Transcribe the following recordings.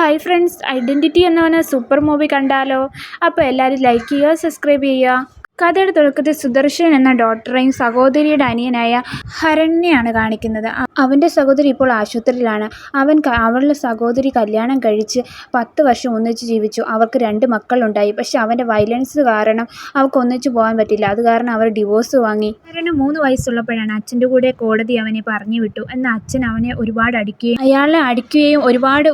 Hi friends identity എന്ന് പറഞ്ഞ super movie കണ്ടാലോ? അപ്പോൾ എല്ലാവരും ലൈക്ക് ചെയ്യുക സബ്സ്ക്രൈബ് ചെയ്യുക. കഥയുടെ തുടക്കത്തിൽ സുദർശൻ എന്ന ഡോക്ടറെയും സഹോദരിയുടെ അനിയനായ ഹരണ്യാണ് കാണിക്കുന്നത്. അവന്റെ സഹോദരി ഇപ്പോൾ ആശുപത്രിയിലാണ്. അവൻ അവളുടെ സഹോദരി കല്യാണം കഴിച്ച് പത്ത് വർഷം ഒന്നിച്ച് ജീവിച്ചു. അവർക്ക് രണ്ട് മക്കളുണ്ടായി. പക്ഷെ അവന്റെ വയലൻസ് കാരണം അവർക്ക് ഒന്നിച്ച് പോകാൻ പറ്റില്ല. അത് കാരണം അവർ ഡിവോഴ്സ് വാങ്ങി. ഹരണ് മൂന്ന് വയസ്സുള്ളപ്പോഴാണ് അച്ഛന്റെ കൂടെ കോടതി അവനെ പറഞ്ഞു വിട്ടു. എന്നാൽ അച്ഛൻ അവനെ ഒരുപാട് അടിക്കുകയും അയാളെ അടിക്കുകയും ഒരുപാട്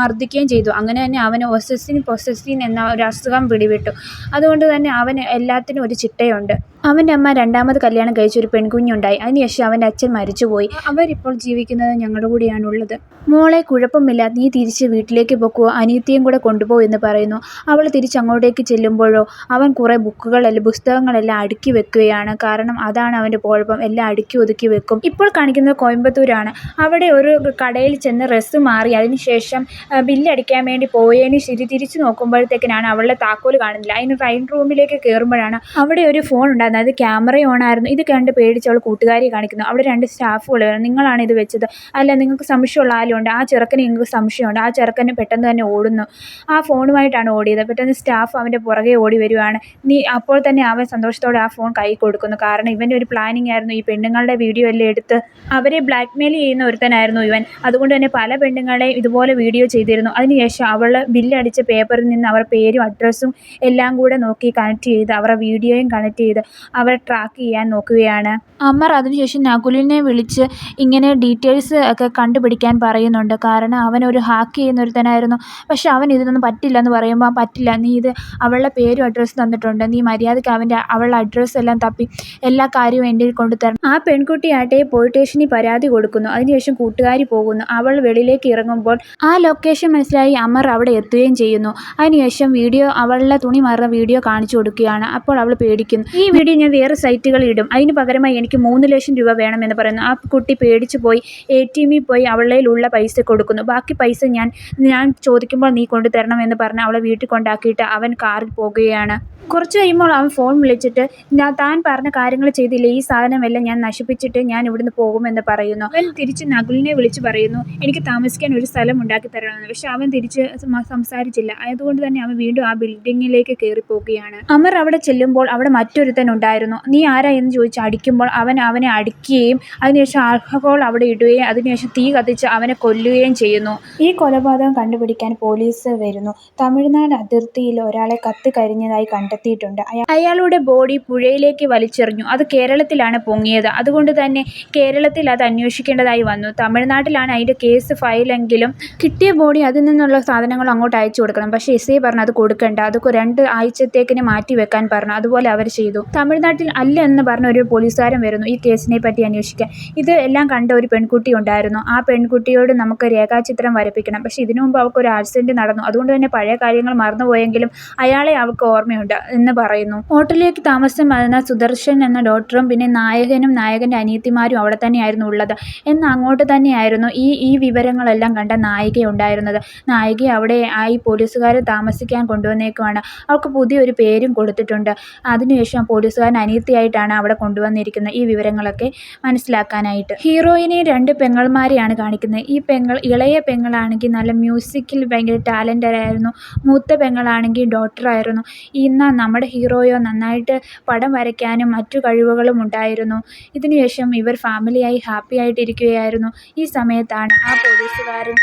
മർദ്ദിക്കുകയും ചെയ്തു. അങ്ങനെ തന്നെ അവന് ഒസസിൻ പൊസസിൻ എന്ന ഒരു അസുഖം പിടിവിട്ടു. അതുകൊണ്ട് തന്നെ അവന് എല്ലാത്തിനും ഒരു ചിട്ടയുണ്ട്. അവന്റെ അമ്മ രണ്ടാമത് കല്യാണം കഴിച്ച ഒരു പെൺകുഞ്ഞുണ്ടായി. അതിനുശേഷം അവന്റെ അച്ഛൻ മരിച്ചുപോയി. അവരിപ്പോൾ ജീവിക്കുന്നത് ഞങ്ങളുടെ കൂടെയാണുള്ളത്. മോളെ കുഴപ്പമില്ല. നീ തിരിച്ച് വീട്ടിലേക്ക് പൊക്കോ. അനിയത്തിയും കൂടെ കൊണ്ടുപോ എന്ന് പറയുന്നു. അവൾ തിരിച്ച് അങ്ങോട്ടേക്ക് ചെല്ലുമ്പോഴോ അവൻ കുറേ ബുക്കുകളെല്ലാം പുസ്തകങ്ങളെല്ലാം അടുക്കി വെക്കുകയാണ്. കാരണം അതാണ് അവന്റെ കുഴപ്പം. എല്ലാം അടുക്കി ഒതുക്കി വെക്കും. ഇപ്പോൾ കാണിക്കുന്നത് കോയമ്പത്തൂരാണ്. അവിടെ ഒരു കടയിൽ ചെന്ന് ഡ്രസ്സ് മാറി അതിനുശേഷം ബില്ലടിക്കാൻ വേണ്ടി പോയതിന് ശരി തിരിച്ചു നോക്കുമ്പോഴത്തേക്കിനാണ് അവളുടെ താക്കോൽ കാണുന്നില്ല. അതിന് ട്രെയിൻ റൂമിലേക്ക് കയറുമ്പോഴാണ് അവിടെ ഒരു ഫോൺ ഉണ്ടായിരുന്നു. അത് ക്യാമറ ഓൺ ആയിരുന്നു. ഇത് കണ്ട് പേടിച്ച് അവൾ കൂട്ടുകാരിയെ കാണിക്കുന്നു. അവിടെ രണ്ട് സ്റ്റാഫുകൾ വരുന്നു നിങ്ങളാണ് ഇത് വെച്ചത്. അല്ല നിങ്ങൾക്ക് സംശയമുള്ള ആരും ഉണ്ട് ആ ചെറുക്കന് നിങ്ങൾക്ക് സംശയമുണ്ട്. ആ ചെറുക്കന് പെട്ടെന്ന് തന്നെ ഓടുന്നു. ആ ഫോണുമായിട്ടാണ് ഓടിയത്. പെട്ടെന്ന് സ്റ്റാഫ് അവന്റെ പുറകെ ഓടി വരുവാണ്. നീ അപ്പോൾ തന്നെ അവൻ സന്തോഷത്തോടെ ആ ഫോൺ കൈ കൊടുക്കുന്നു. കാരണം ഇവന്റെ ഒരു പ്ലാനിങ് ആയിരുന്നു. ഈ പെണ്ണുങ്ങളുടെ വീഡിയോ എല്ലാം എടുത്ത് അവരെ ബ്ലാക്ക്മെയിൽ ചെയ്യുന്ന ഒരുത്തനായിരുന്നു ഇവൻ. അതുകൊണ്ട് തന്നെ പല പെണ്ണുങ്ങളെയും ഇതുപോലെ വീഡിയോ ചെയ്തിരുന്നു. അതിനുശേഷം അവൾ ബില്ലടിച്ച പേപ്പറിൽ നിന്ന് അവർ പേരും അഡ്രസ്സും എല്ലാം കൂടെ നോക്കി കണക്ട് ചെയ്ത് അവരുടെ വീഡിയോയും കണക്ട് ചെയ്ത് അവരെ ട്രാക്ക് ചെയ്യാൻ നോക്കുകയാണ്. അമർ അതിനുശേഷം നകുലിനെ വിളിച്ച് ഇങ്ങനെ ഡീറ്റെയിൽസ് ഒക്കെ കണ്ടുപിടിക്കാൻ പറയുന്നുണ്ട്. കാരണം അവൻ ഒരു ഹാക്ക് ചെയ്യുന്ന ഒരുത്തനായിരുന്നു. പക്ഷെ അവൻ ഇതിനൊന്നും പറ്റില്ല എന്ന് പറയുമ്പോൾ പറ്റില്ല. നീ ഇത് അവളുടെ പേരും അഡ്രസ്സ് തന്നിട്ടുണ്ട്. നീ മര്യാദയ്ക്ക് അവന്റെ അവളുടെ അഡ്രസ്സ് എല്ലാം തപ്പി എല്ലാ കാര്യവും എന്റെ കൊണ്ടുതരണം ആ പെൺകുട്ടിയാട്ടെ പോലീസ് സ്റ്റേഷനിൽ പരാതി കൊടുക്കുന്നു. അതിനുശേഷം കൂട്ടുകാരി പോകുന്നു. അവൾ വെളിയിലേക്ക് ഇറങ്ങുമ്പോൾ ആ ലൊക്കേഷൻ മനസ്സിലായി അമർ അവിടെ എത്തുകയും ചെയ്യുന്നു. അതിനുശേഷം വീഡിയോ അവളുടെ തുണി മാറുന്ന വീഡിയോ കാണിച്ചു കൊടുക്കുകയാണ്. അപ്പോൾ അവൾ പേടിക്കുന്നു. ഈ വീഡിയോ ഞാൻ വേറെ സൈറ്റുകളിൽ ഇടും. അതിന് പകരമായി എനിക്ക് മൂന്ന് ലക്ഷം രൂപ വേണമെന്ന് പറയുന്നു. ആ കുട്ടി പേടിച്ച് പോയി. എ ടി എമ്മിൽ പോയി അവളുടെയിലുള്ള പൈസ കൊടുക്കുന്നു. ബാക്കി പൈസ ഞാൻ ഞാൻ ചോദിക്കുമ്പോൾ നീ കൊണ്ടുതരണം എന്ന് പറഞ്ഞ് അവളെ വീട്ടിൽ കൊണ്ടാക്കിയിട്ട് അവൻ കാറിൽ പോകുകയാണ്. കുറച്ച് കഴിയുമ്പോൾ അവൻ ഫോൺ വിളിച്ചിട്ട് ഞാൻ താൻ പറഞ്ഞ കാര്യങ്ങൾ ചെയ്തില്ല? ഈ സാധനമെല്ലാം ഞാൻ നശിപ്പിച്ചിട്ട് ഞാൻ ഇവിടുന്ന് പോകുമെന്ന് പറയുന്നു. അവൻ തിരിച്ച് നകുലിനെ വിളിച്ച് പറയുന്നു എനിക്ക് താമസിക്കാൻ ഒരു സ്ഥലം ഉണ്ടാക്കി തരണമെന്ന്. പക്ഷെ അവൻ തിരിച്ച് സംസാരിച്ചില്ല. അതുകൊണ്ട് തന്നെ അവൻ വീണ്ടും ആ ബിൽഡിങ്ങിലേക്ക് കയറി പോവുകയാണ് അമർ അവിടെ ചെല്ലുമ്പോൾ അവിടെ മറ്റൊരുത്തൻ ഉണ്ടായിരുന്നു നീ ആരാ? എന്ന് ചോദിച്ച് അടിക്കുമ്പോൾ അവൻ അവനെ അടിക്കുകയും അതിനുശേഷം ആൽക്കഹോൾ അവിടെ ഇടുകയും അതിനുശേഷം തീ കത്തിച്ച് അവനെ കൊല്ലുകയും ചെയ്യുന്നു. ഈ കൊലപാതകം കണ്ടുപിടിക്കാൻ പോലീസ് വരുന്നു. തമിഴ്നാട് അതിർത്തിയിൽ ഒരാളെ കത്ത് കരിഞ്ഞതായി കണ്ടെത്തിയിട്ടുണ്ട്. അയാളുടെ ബോഡി പുഴയിലേക്ക് വലിച്ചെറിഞ്ഞു. അത് കേരളത്തിലാണ് പൊങ്ങിയത്. അതുകൊണ്ട് തന്നെ കേരളത്തിൽ അത് അന്വേഷിക്കേണ്ടതായി വന്നു. തമിഴ്നാട്ടിലാണ് അതിന്റെ കേസ് ഫയലെങ്കിലും കിട്ടിയ ബോഡി അതിൽ നിന്നുള്ള സാധനങ്ങൾ അങ്ങോട്ട് അയച്ചു കൊടുക്കണം. പക്ഷേ എസ് ഐ പറഞ്ഞു അത് കൊടുക്കേണ്ട. അതൊക്കെ രണ്ട് ആഴ്ചത്തേക്കിന് മാറ്റി വെക്കാൻ പറഞ്ഞു അതുപോലെ അവർ ചെയ്തു. തമിഴ്നാട്ടിൽ അല്ല എന്ന് പറഞ്ഞ ഒരു പോലീസുകാരൻ വരുന്നു ഈ കേസിനെ പറ്റി അന്വേഷിക്കാൻ. ഇത് എല്ലാം കണ്ട ഒരു പെൺകുട്ടി ഉണ്ടായിരുന്നു. ആ പെൺകുട്ടിയോട് നമുക്ക് രേഖാചിത്രം വരപ്പിക്കണം. പക്ഷേ ഇതിനു മുമ്പ് അവൾക്ക് ഒരു ആക്സിഡന്റ് നടന്നു. അതുകൊണ്ട് തന്നെ പഴയ കാര്യങ്ങൾ മറന്നുപോയെങ്കിലും അയാളെ അവൾക്ക് ഓർമ്മയുണ്ട് എന്ന് പറയുന്നു. ഹോട്ടലിലേക്ക് താമസം വന്ന സുദർശൻ എന്ന ഡോക്ടറും പിന്നെ നായകനും നായകന്റെ അനിയത്തിമാരും അവിടെ തന്നെയായിരുന്നു ഉള്ളത്. എന്ന് അങ്ങോട്ട് തന്നെയായിരുന്നു ഈ ഈ വിവരങ്ങളെല്ലാം കണ്ട നായിക ഉണ്ടായിരുന്നത്. നായിക അവിടെ ആ ഈ പോലീസുകാരെ താമസിക്കാൻ കൊണ്ടുവന്നേക്കുവാണ്. അവൾക്ക് പുതിയൊരു പേരും കൊടുത്തിട്ടുണ്ട്. അതിനുശേഷം പോലീസുകാരൻ അനിയത്തിയായിട്ടാണ് അവിടെ കൊണ്ടുവന്നിരിക്കുന്നത് ഈ വിവരങ്ങളൊക്കെ മനസ്സിലാക്കാനായിട്ട്. ഹീറോയിനെ രണ്ട് പെങ്ങൾമാരെയാണ് കാണിക്കുന്നത്. ഈ പെങ്ങൾ ഇളയ പെങ്ങളാണെങ്കിൽ നല്ല മ്യൂസിക്കിൽ ഭയങ്കര ടാലന്റഡ് ആയിരുന്നു. മൂത്ത പെങ്ങളാണെങ്കിൽ ഡോക്ടറായിരുന്നു ഇന്ന നമ്മുടെ ഹീറോയോ നന്നായിട്ട് പടം വരയ്ക്കാനും മറ്റു കഴിവുകളും ഉണ്ടായിരുന്നു. ഇതിനുശേഷം ഇവർ ഫാമിലിയായി ഹാപ്പി ആയിട്ടിരിക്കുകയായിരുന്നു. ഈ സമയത്താണ് ആ പോലീസുകാരൻ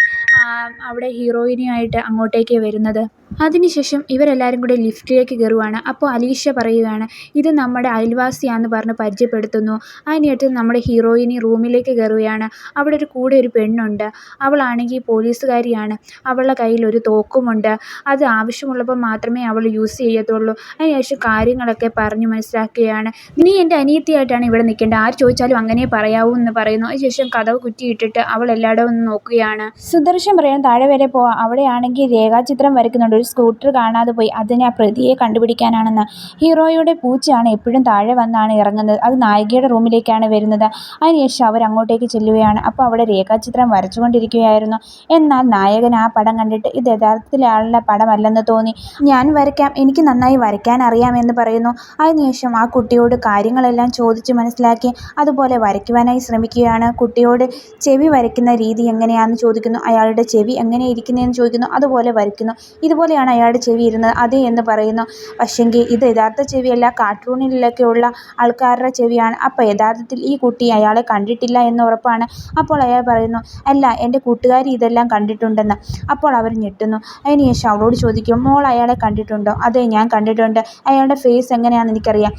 അവിടെ ഹീറോയിനുമായിട്ട് അങ്ങോട്ടേക്ക് വരുന്നത്. അതിനുശേഷം ഇവരെല്ലാവരും കൂടി ലിഫ്റ്റിലേക്ക് കയറുവാണ്. അപ്പോൾ അലീഷ പറയുകയാണ് ഇത് നമ്മുടെ അയൽവാസിയാന്ന് പറഞ്ഞ് പരിചയപ്പെടുത്തുന്നു. അതിനായിട്ട് നമ്മുടെ ഹീറോയിനി റൂമിലേക്ക് കയറുകയാണ്. അവിടെ ഒരു കൂടെ ഒരു പെണ്ണുണ്ട്. അവളാണെങ്കിൽ പോലീസുകാരിയാണ്. അവളുടെ കയ്യിൽ ഒരു തോക്കുമുണ്ട്. അത് ആവശ്യമുള്ളപ്പോൾ മാത്രമേ അവൾ യൂസ് ചെയ്യത്തുള്ളൂ. അതിനുശേഷം കാര്യങ്ങളൊക്കെ പറഞ്ഞ് മനസ്സിലാക്കുകയാണ്. നീ എന്റെ അനിയത്തിയായിട്ടാണ് ഇവിടെ നിൽക്കേണ്ടത്. ആര് ചോദിച്ചാലും അങ്ങനെ പറയാവൂ എന്ന് പറയുന്നു. അതിനുശേഷം കഥവ് കുറ്റിയിട്ടിട്ട് അവൾ എല്ലായിടവും നോക്കുകയാണ്. സുദർശൻ പറയാൻ താഴെ വരെ പോവാം. അവിടെയാണെങ്കിൽ രേഖാചിത്രം വരയ്ക്കുന്നുണ്ട്. ഒരു സ്കൂട്ടർ കാണാതെ പോയി അതിനെ ആ പ്രതിയെ കണ്ടുപിടിക്കാനാണെന്ന്. ഹീറോയുടെ പൂച്ചയാണ് എപ്പോഴും താഴെ വന്നാണ് ഇറങ്ങുന്നത്. അത് നായികയുടെ റൂമിലേക്കാണ് വരുന്നത്. അതിനുശേഷം അവർ അങ്ങോട്ടേക്ക് ചെല്ലുകയാണ്. അപ്പോൾ അവിടെ രേഖാചിത്രം വരച്ചുകൊണ്ടിരിക്കുകയായിരുന്നു. എന്നാൽ നായകൻ ആ പടം കണ്ടിട്ട് ഇത് യഥാർത്ഥത്തിലുള്ള പടമല്ലെന്ന് തോന്നി. ഞാൻ വരയ്ക്കാം. എനിക്ക് നന്നായി വരയ്ക്കാൻ അറിയാമെന്ന് പറയുന്നു. അതിനുശേഷം ആ കുട്ടിയോട് കാര്യങ്ങളെല്ലാം ചോദിച്ച് മനസ്സിലാക്കി. അതുപോലെ വരയ്ക്കുവാനായി ശ്രമിക്കുകയാണ്. കുട്ടിയോട് ചെവി വരയ്ക്കുന്ന രീതി എങ്ങനെയാണെന്ന് ചോദിക്കുന്നു. അയാളുടെ ചെവി എങ്ങനെ ഇരിക്കുന്നതെന്ന് ചോദിക്കുന്നു. അതുപോലെ വരയ്ക്കുന്നു. ഇതുപോലെയാണ് അയാളുടെ ചെവി ഇരുന്നത്. അതെ എന്ന് പറയുന്നു. പക്ഷെങ്കിൽ ഇത് യഥാർത്ഥ ചെവിയല്ല. കാർട്ടൂണിലൊക്കെയുള്ള ആൾക്കാരുടെ ചെവിയാണ്. അപ്പോൾ യഥാർത്ഥത്തിൽ ഈ കുട്ടി അയാളെ കണ്ടിട്ടില്ല എന്ന് ഉറപ്പാണ്. അപ്പോൾ അയാൾ പറയുന്നു അല്ല എന്റെ കൂട്ടുകാരി ഇതെല്ലാം കണ്ടിട്ടുണ്ടെന്ന്. അപ്പോൾ അവർ ഞെട്ടുന്നു. അതിനുശേഷം അവളോട് ചോദിക്കും മോൾ അയാളെ കണ്ടിട്ടുണ്ടോ? അതെ ഞാൻ കണ്ടിട്ടുണ്ട്. അയാളുടെ ഫേസ് എങ്ങനെയാണെന്ന് എനിക്കറിയാം.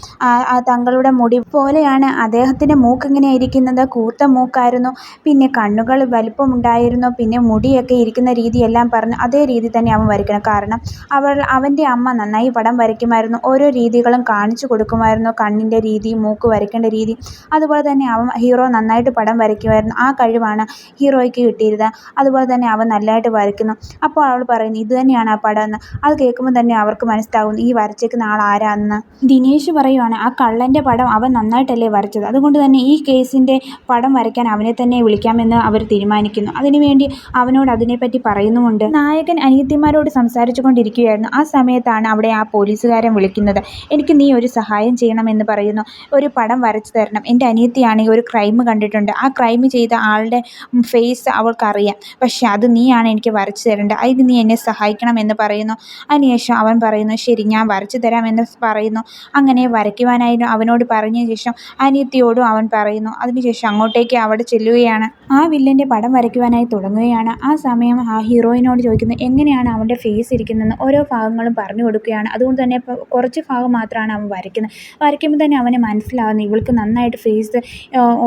തങ്ങളുടെ മുടി പോലെയാണ്. അദ്ദേഹത്തിന്റെ മൂക്ക് എങ്ങനെയായിരിക്കുന്നത്? കൂർത്ത മൂക്കായിരുന്നു. പിന്നെ കണ്ണുകൾ വലിപ്പമുണ്ടായിരുന്നു. പിന്നെ മുടിയൊക്കെ ഇരിക്കുന്ന രീതിയെല്ലാം പറഞ്ഞു. അതേ രീതി തന്നെ അവൻ വരയ്ക്കണം. കാരണം അവൾ അവന്റെ അമ്മ നന്നായി പടം വരയ്ക്കുമായിരുന്നു ഓരോ രീതികളും കാണിച്ചു കൊടുക്കുമായിരുന്നു കണ്ണിന്റെ രീതി മൂക്ക് വരയ്ക്കേണ്ട രീതി. അതുപോലെ തന്നെ അവൻ ഹീറോ നന്നായിട്ട് പടം വരയ്ക്കുമായിരുന്നു. ആ കഴിവാണ് ഹീറോയ്ക്ക് കിട്ടിയിരുന്നത്. അതുപോലെ തന്നെ അവൻ നല്ലതായിട്ട് വരയ്ക്കുന്നു. അപ്പോൾ അവൾ പറയുന്നു ഇത് തന്നെയാണ് ആ പടം എന്ന്. അത് കേൾക്കുമ്പോൾ തന്നെ അവർക്ക് മനസ്സിലാകുന്നു ഈ വരച്ചേക്കുന്ന ആൾ ആരാണെന്ന് ദിനേശ് പറയുവാണ് ആ കള്ളന്റെ പടം അവൻ നന്നായിട്ടല്ലേ വരച്ചത്. അതുകൊണ്ട് തന്നെ ഈ കേസിന്റെ പടം വരയ്ക്കാൻ അവനെ തന്നെ വിളിക്കാമെന്ന് അവർ തീരുമാനിക്കുന്നു. അതിനുവേണ്ടി അവനോട് അതിനെപ്പറ്റി പറയുന്നുമുണ്ട്. നായകൻ അനിയത്തിമാരോട് സംസാരിച്ചു കൊണ്ടിരിക്കുകയായിരുന്നു ആ സമയത്താണ് അവിടെ ആ പോലീസുകാരൻ വിളിക്കുന്നത്. എനിക്ക് നീ ഒരു സഹായം ചെയ്യണമെന്ന് പറയുന്നു. ഒരു പടം വരച്ചു തരണം. എന്റെ അനിയത്തിയാണെങ്കിൽ ഒരു ക്രൈം കണ്ടിട്ടുണ്ട്. ആ ക്രൈം ചെയ്ത ആളുടെ ഫേസ് അവൾക്കറിയാം. പക്ഷേ അത് നീയാണ് എനിക്ക് വരച്ചു തരേണ്ടത്. അതിന് നീ എന്നെ സഹായിക്കണമെന്ന് പറയുന്നു. അതിനുശേഷം അവൻ പറയുന്നു ശരി ഞാൻ വരച്ചു തരാമെന്ന് പറയുന്നു. അങ്ങനെ വരയ്ക്കുവാനായിരുന്നു അവനോട് പറഞ്ഞ ശേഷം അനിയത്തിയോടും അവൻ പറയുന്നു. അതിനുശേഷം അങ്ങോട്ടേക്ക് അവിടെ ചെല്ലുകയാണ്. ആ വില്ലന്റെ പടം വരയ്ക്കുവാനായി തുടങ്ങുകയാണ്. ആ സമയം ആ ഹീറോയിനോട് ചോദിക്കുന്നു എങ്ങനെയാണ് അവന്റെ ഫേസ് ഇരിക്കുന്നതെന്ന് ഓരോ ഭാഗങ്ങളും പറഞ്ഞു കൊടുക്കുകയാണ്. അതുകൊണ്ട് തന്നെ ഇപ്പോൾ കുറച്ച് ഭാഗം മാത്രമാണ് അവൻ വരയ്ക്കുന്നത്. വരയ്ക്കുമ്പോൾ തന്നെ അവന് മനസ്സിലാവുന്നു. ഇവൾക്ക് നന്നായിട്ട് ഫേസ്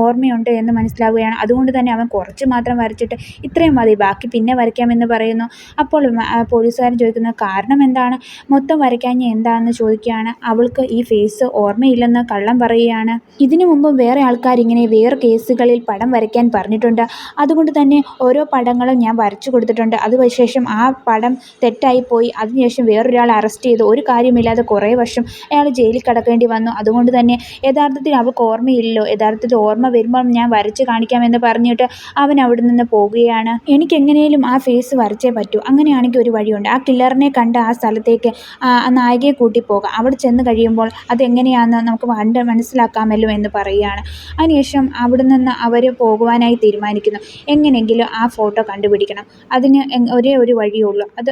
ഓർമ്മയുണ്ട് എന്ന് മനസ്സിലാവുകയാണ്. അതുകൊണ്ട് തന്നെ അവൻ കുറച്ച് മാത്രം വരച്ചിട്ട് ഇത്രയും മതി. ബാക്കി പിന്നെ വരയ്ക്കാമെന്ന് പറയുന്നു. അപ്പോൾ പോലീസുകാരൻ ചോദിക്കുന്നു കാരണം എന്താണ്? മൊത്തം വരയ്ക്കാഞ്ഞ എന്താണെന്ന് ചോദിക്കുകയാണ്. അവൾക്ക് ഈ ഫേസ് ഓർമ്മയില്ലെന്ന് കള്ളം പറയുകയാണ്. ഇതിനു മുമ്പും വേറെ ആൾക്കാർ ഇങ്ങനെ വേറെ കേസുകളിൽ പടം വരയ്ക്കാൻ പറഞ്ഞിട്ടുണ്ട്. അതുകൊണ്ട് തന്നെ ഓരോ പടങ്ങളും ഞാൻ വരച്ചു കൊടുത്തിട്ടുണ്ട്. അതിനുശേഷം ആ പടം തെറ്റായിപ്പോയി അതിനുശേഷം വേറൊരാളെ അറസ്റ്റ് ചെയ്തു ഒരു കാര്യമില്ലാതെ കുറേ വർഷം അയാൾ ജയിലിൽ കിടക്കേണ്ടി വന്നു. അതുകൊണ്ട് തന്നെ യഥാർത്ഥത്തിൽ അവൾക്ക് ഓർമ്മയില്ലല്ലോ. യഥാർത്ഥത്തിൽ ഓർമ്മ വരുമ്പോൾ ഞാൻ വരച്ച് കാണിക്കാമെന്ന് പറഞ്ഞിട്ട് അവൻ അവിടെ നിന്ന് പോവുകയാണ് എനിക്ക് എങ്ങനെയും ആ ഫേസ് വരച്ചേ പറ്റൂ. അങ്ങനെയാണെങ്കിൽ ഒരു വഴിയുണ്ട്. ആ കില്ലറിനെ കണ്ട് ആ സ്ഥലത്തേക്ക് ആ നായികയെ കൂട്ടി പോകാം. അവിടെ ചെന്ന് കഴിയുമ്പോൾ അതെങ്ങനെയാണെന്ന് നമുക്ക് കണ്ട് മനസ്സിലാക്കാമല്ലോ എന്ന് പറയുകയാണ്. അതിനുശേഷം അവിടെ നിന്ന് അവർ പോകുവാനായി തീരുമാനിക്കുന്നു. എങ്ങനെയെങ്കിലും ആ ഫോട്ടോ കണ്ടുപിടിക്കണം. അതിന് ഒരേ ഒരു വഴിയുള്ളൂ അത് അത്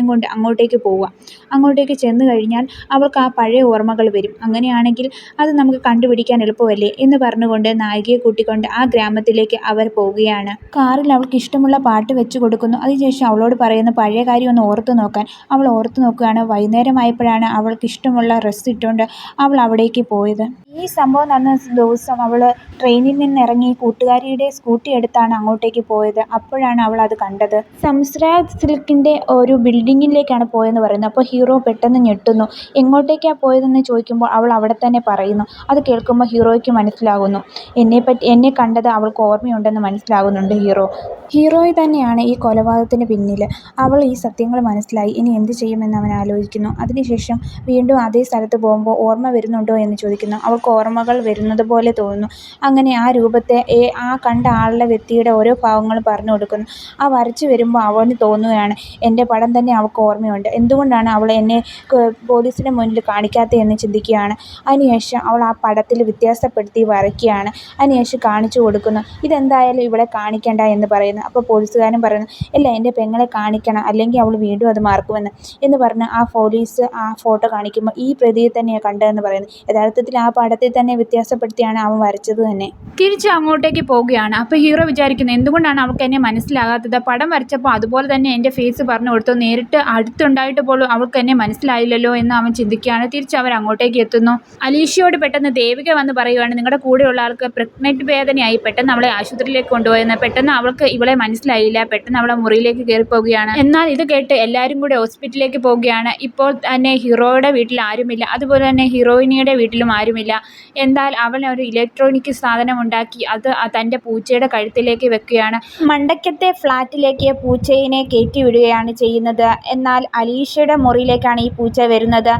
ഹീറോയിനെയും കൊണ്ട് അങ്ങോട്ടേക്ക് പോവുക. അങ്ങോട്ടേക്ക് ചെന്ന് കഴിഞ്ഞാൽ അവൾക്ക് ആ പഴയ ഓർമ്മകൾ വരും. അങ്ങനെയാണെങ്കിൽ അത് നമുക്ക് കണ്ടുപിടിക്കാൻ എളുപ്പമല്ലേ എന്ന് പറഞ്ഞുകൊണ്ട് നായികയെ കൂട്ടിക്കൊണ്ട് ആ ഗ്രാമത്തിലേക്ക് അവർ പോവുകയാണ്. കാറിൽ അവൾക്ക് ഇഷ്ടമുള്ള പാട്ട് വെച്ച് കൊടുക്കുന്നു. അതിനുശേഷം അവളോട് പറയുന്ന പഴയ കാര്യം ഒന്ന് ഓർത്ത് നോക്കാൻ. അവൾ ഓർത്ത് നോക്കുകയാണ്. വൈകുന്നേരമായപ്പോഴാണ് അവൾക്ക് ഇഷ്ടമുള്ള ഡ്രസ്സ് ഇട്ടുകൊണ്ട് അവൾ അവിടേക്ക് പോയത്. ഈ സംഭവം നടന്ന ദിവസം അവൾ ട്രെയിനിൽ നിന്ന് ഇറങ്ങി കൂട്ടുകാരിയുടെ സ്കൂട്ടി എടുത്താണ് അങ്ങോട്ടേക്ക് പോയത്. അപ്പോഴാണ് അവൾ അത് കണ്ടത്. സംസ്ര സിൽക്കിന്റെ ഒരു ബിൽഡിങ്ങിലേക്കാണ് പോയെന്ന് പറയുന്നു. അപ്പോൾ ഹീറോ പെട്ടെന്ന് ഞെട്ടുന്നു. എങ്ങോട്ടേക്കാണ് പോയതെന്ന് ചോദിക്കുമ്പോൾ അവൾ അവിടെ തന്നെ പറയുന്നു. അത് കേൾക്കുമ്പോൾ ഹീറോയ്ക്ക് മനസ്സിലാകുന്നു. എന്നെപ്പറ്റി എന്നെ കണ്ടത് അവൾക്ക് ഓർമ്മയുണ്ടെന്ന് മനസ്സിലാകുന്നുണ്ട് ഹീറോ. ഹീറോയെ തന്നെയാണ് ഈ കൊലപാതകത്തിന് പിന്നിൽ അവൾ ഈ സത്യങ്ങൾ മനസ്സിലായി. ഇനി എന്ത് ചെയ്യുമെന്ന് അവൻ ആലോചിക്കുന്നു. അതിനുശേഷം വീണ്ടും അതേ സ്ഥലത്ത് പോകുമ്പോൾ ഓർമ്മ വരുന്നുണ്ടോ എന്ന് ചോദിക്കുന്നു. അവൾക്ക് ഓർമ്മകൾ വരുന്നത് പോലെ തോന്നുന്നു. അങ്ങനെ ആ രൂപത്തെ ആ കണ്ട ആളുടെ വ്യക്തിയുടെ ഓരോ ഭാവങ്ങളും പറഞ്ഞു കൊടുക്കുന്നു. ആ വരച്ച് വരുമ്പോൾ അവന് തോന്നുകയാണ് എന്റെ പടം തന്നെ അവൾക്ക് ഓർമ്മയുണ്ട്. എന്തുകൊണ്ടാണ് അവൾ എന്നെ പോലീസിന്റെ മുന്നിൽ കാണിക്കാത്തതെന്ന് ചിന്തിക്കുകയാണ്? അതിനുശേഷം അവൾ ആ പടത്തിൽ വ്യത്യാസപ്പെടുത്തി വരയ്ക്കുകയാണ്. അതിനുശേഷം കാണിച്ചു കൊടുക്കുന്നു. ഇതെന്തായാലും ഇവിടെ കാണിക്കേണ്ട എന്ന് പറയുന്നു. അപ്പോൾ പോലീസുകാരൻ പറയുന്നു ഇല്ല എന്റെ പെങ്ങളെ കാണിക്കണം. അല്ലെങ്കിൽ അവൾ വീണ്ടും അത് മറക്കുമെന്ന് എന്ന് പറഞ്ഞ് ആ പോലീസ് ആ ഫോട്ടോ കാണിക്കുമ്പോൾ ഈ പ്രതിയെ തന്നെയാണ് കണ്ടതെന്ന് പറയുന്നു. യഥാർത്ഥത്തിൽ ആ പടത്തിൽ തന്നെ വ്യത്യാസപ്പെടുത്തിയാണ് അവൻ വരച്ചത് തന്നെ. തിരിച്ച് അങ്ങോട്ടേക്ക് പോവുകയാണ് അപ്പോൾ ഹീറോ വിചാരിക്കുന്നത് എന്തുകൊണ്ടാണ് അവൾക്ക് എന്നെ മനസ്സിലാകാത്തത്? പടം വരച്ചപ്പോൾ അതുപോലെ തന്നെ എന്റെ ഫേസ് പറഞ്ഞു കൊടുത്തു. നേരിട്ട് അടുത്തുണ്ടായിട്ട് പോലും അവൾക്ക് എന്നെ മനസ്സിലായില്ലല്ലോ എന്ന് അവൻ ചിന്തിക്കുകയാണ്. തിരിച്ച് അവർ അങ്ങോട്ടേക്ക് എത്തുന്നു. അലീഷയോട് പെട്ടെന്ന് ദേവിക വന്ന് പറയുകയാണ് നിങ്ങളുടെ കൂടെയുള്ള ആൾക്ക് പ്രഗ്നന്റ് വേദനയായി. പെട്ടെന്ന് അവളെ ആശുപത്രിയിലേക്ക് കൊണ്ടുപോയെന്ന്. പെട്ടെന്ന് അവൾക്ക് ഇവളെ മനസ്സിലായില്ല. പെട്ടെന്ന് അവളെ മുറിയിലേക്ക് കയറി പോവുകയാണ് എന്നാൽ ഇത് കേട്ട് എല്ലാവരും കൂടെ ഹോസ്പിറ്റലിലേക്ക് പോവുകയാണ്. ഇപ്പോൾ തന്നെ ഹീറോയുടെ വീട്ടിൽ ആരുമില്ല. അതുപോലെ തന്നെ ഹീറോയിനിയുടെ വീട്ടിലും ആരുമില്ല. എന്നാൽ അവൻ ഒരു ഇലക്ട്രോണിക് സാധനം ഉണ്ടാക്കി അത് തന്റെ പൂച്ചയുടെ കഴുത്തിലേക്ക് വെക്കുകയാണ്. മണ്ടക്കത്തെ ഫ്ലാറ്റിലേക്ക് പൂച്ചയിനെ കയറ്റി വിടുകയാണ് ചെയ്യുന്നത്. എന്നാൽ അലീഷയുടെ മുറിയിലേക്കാണ് ഈ പൂച്ച വരുന്നത്.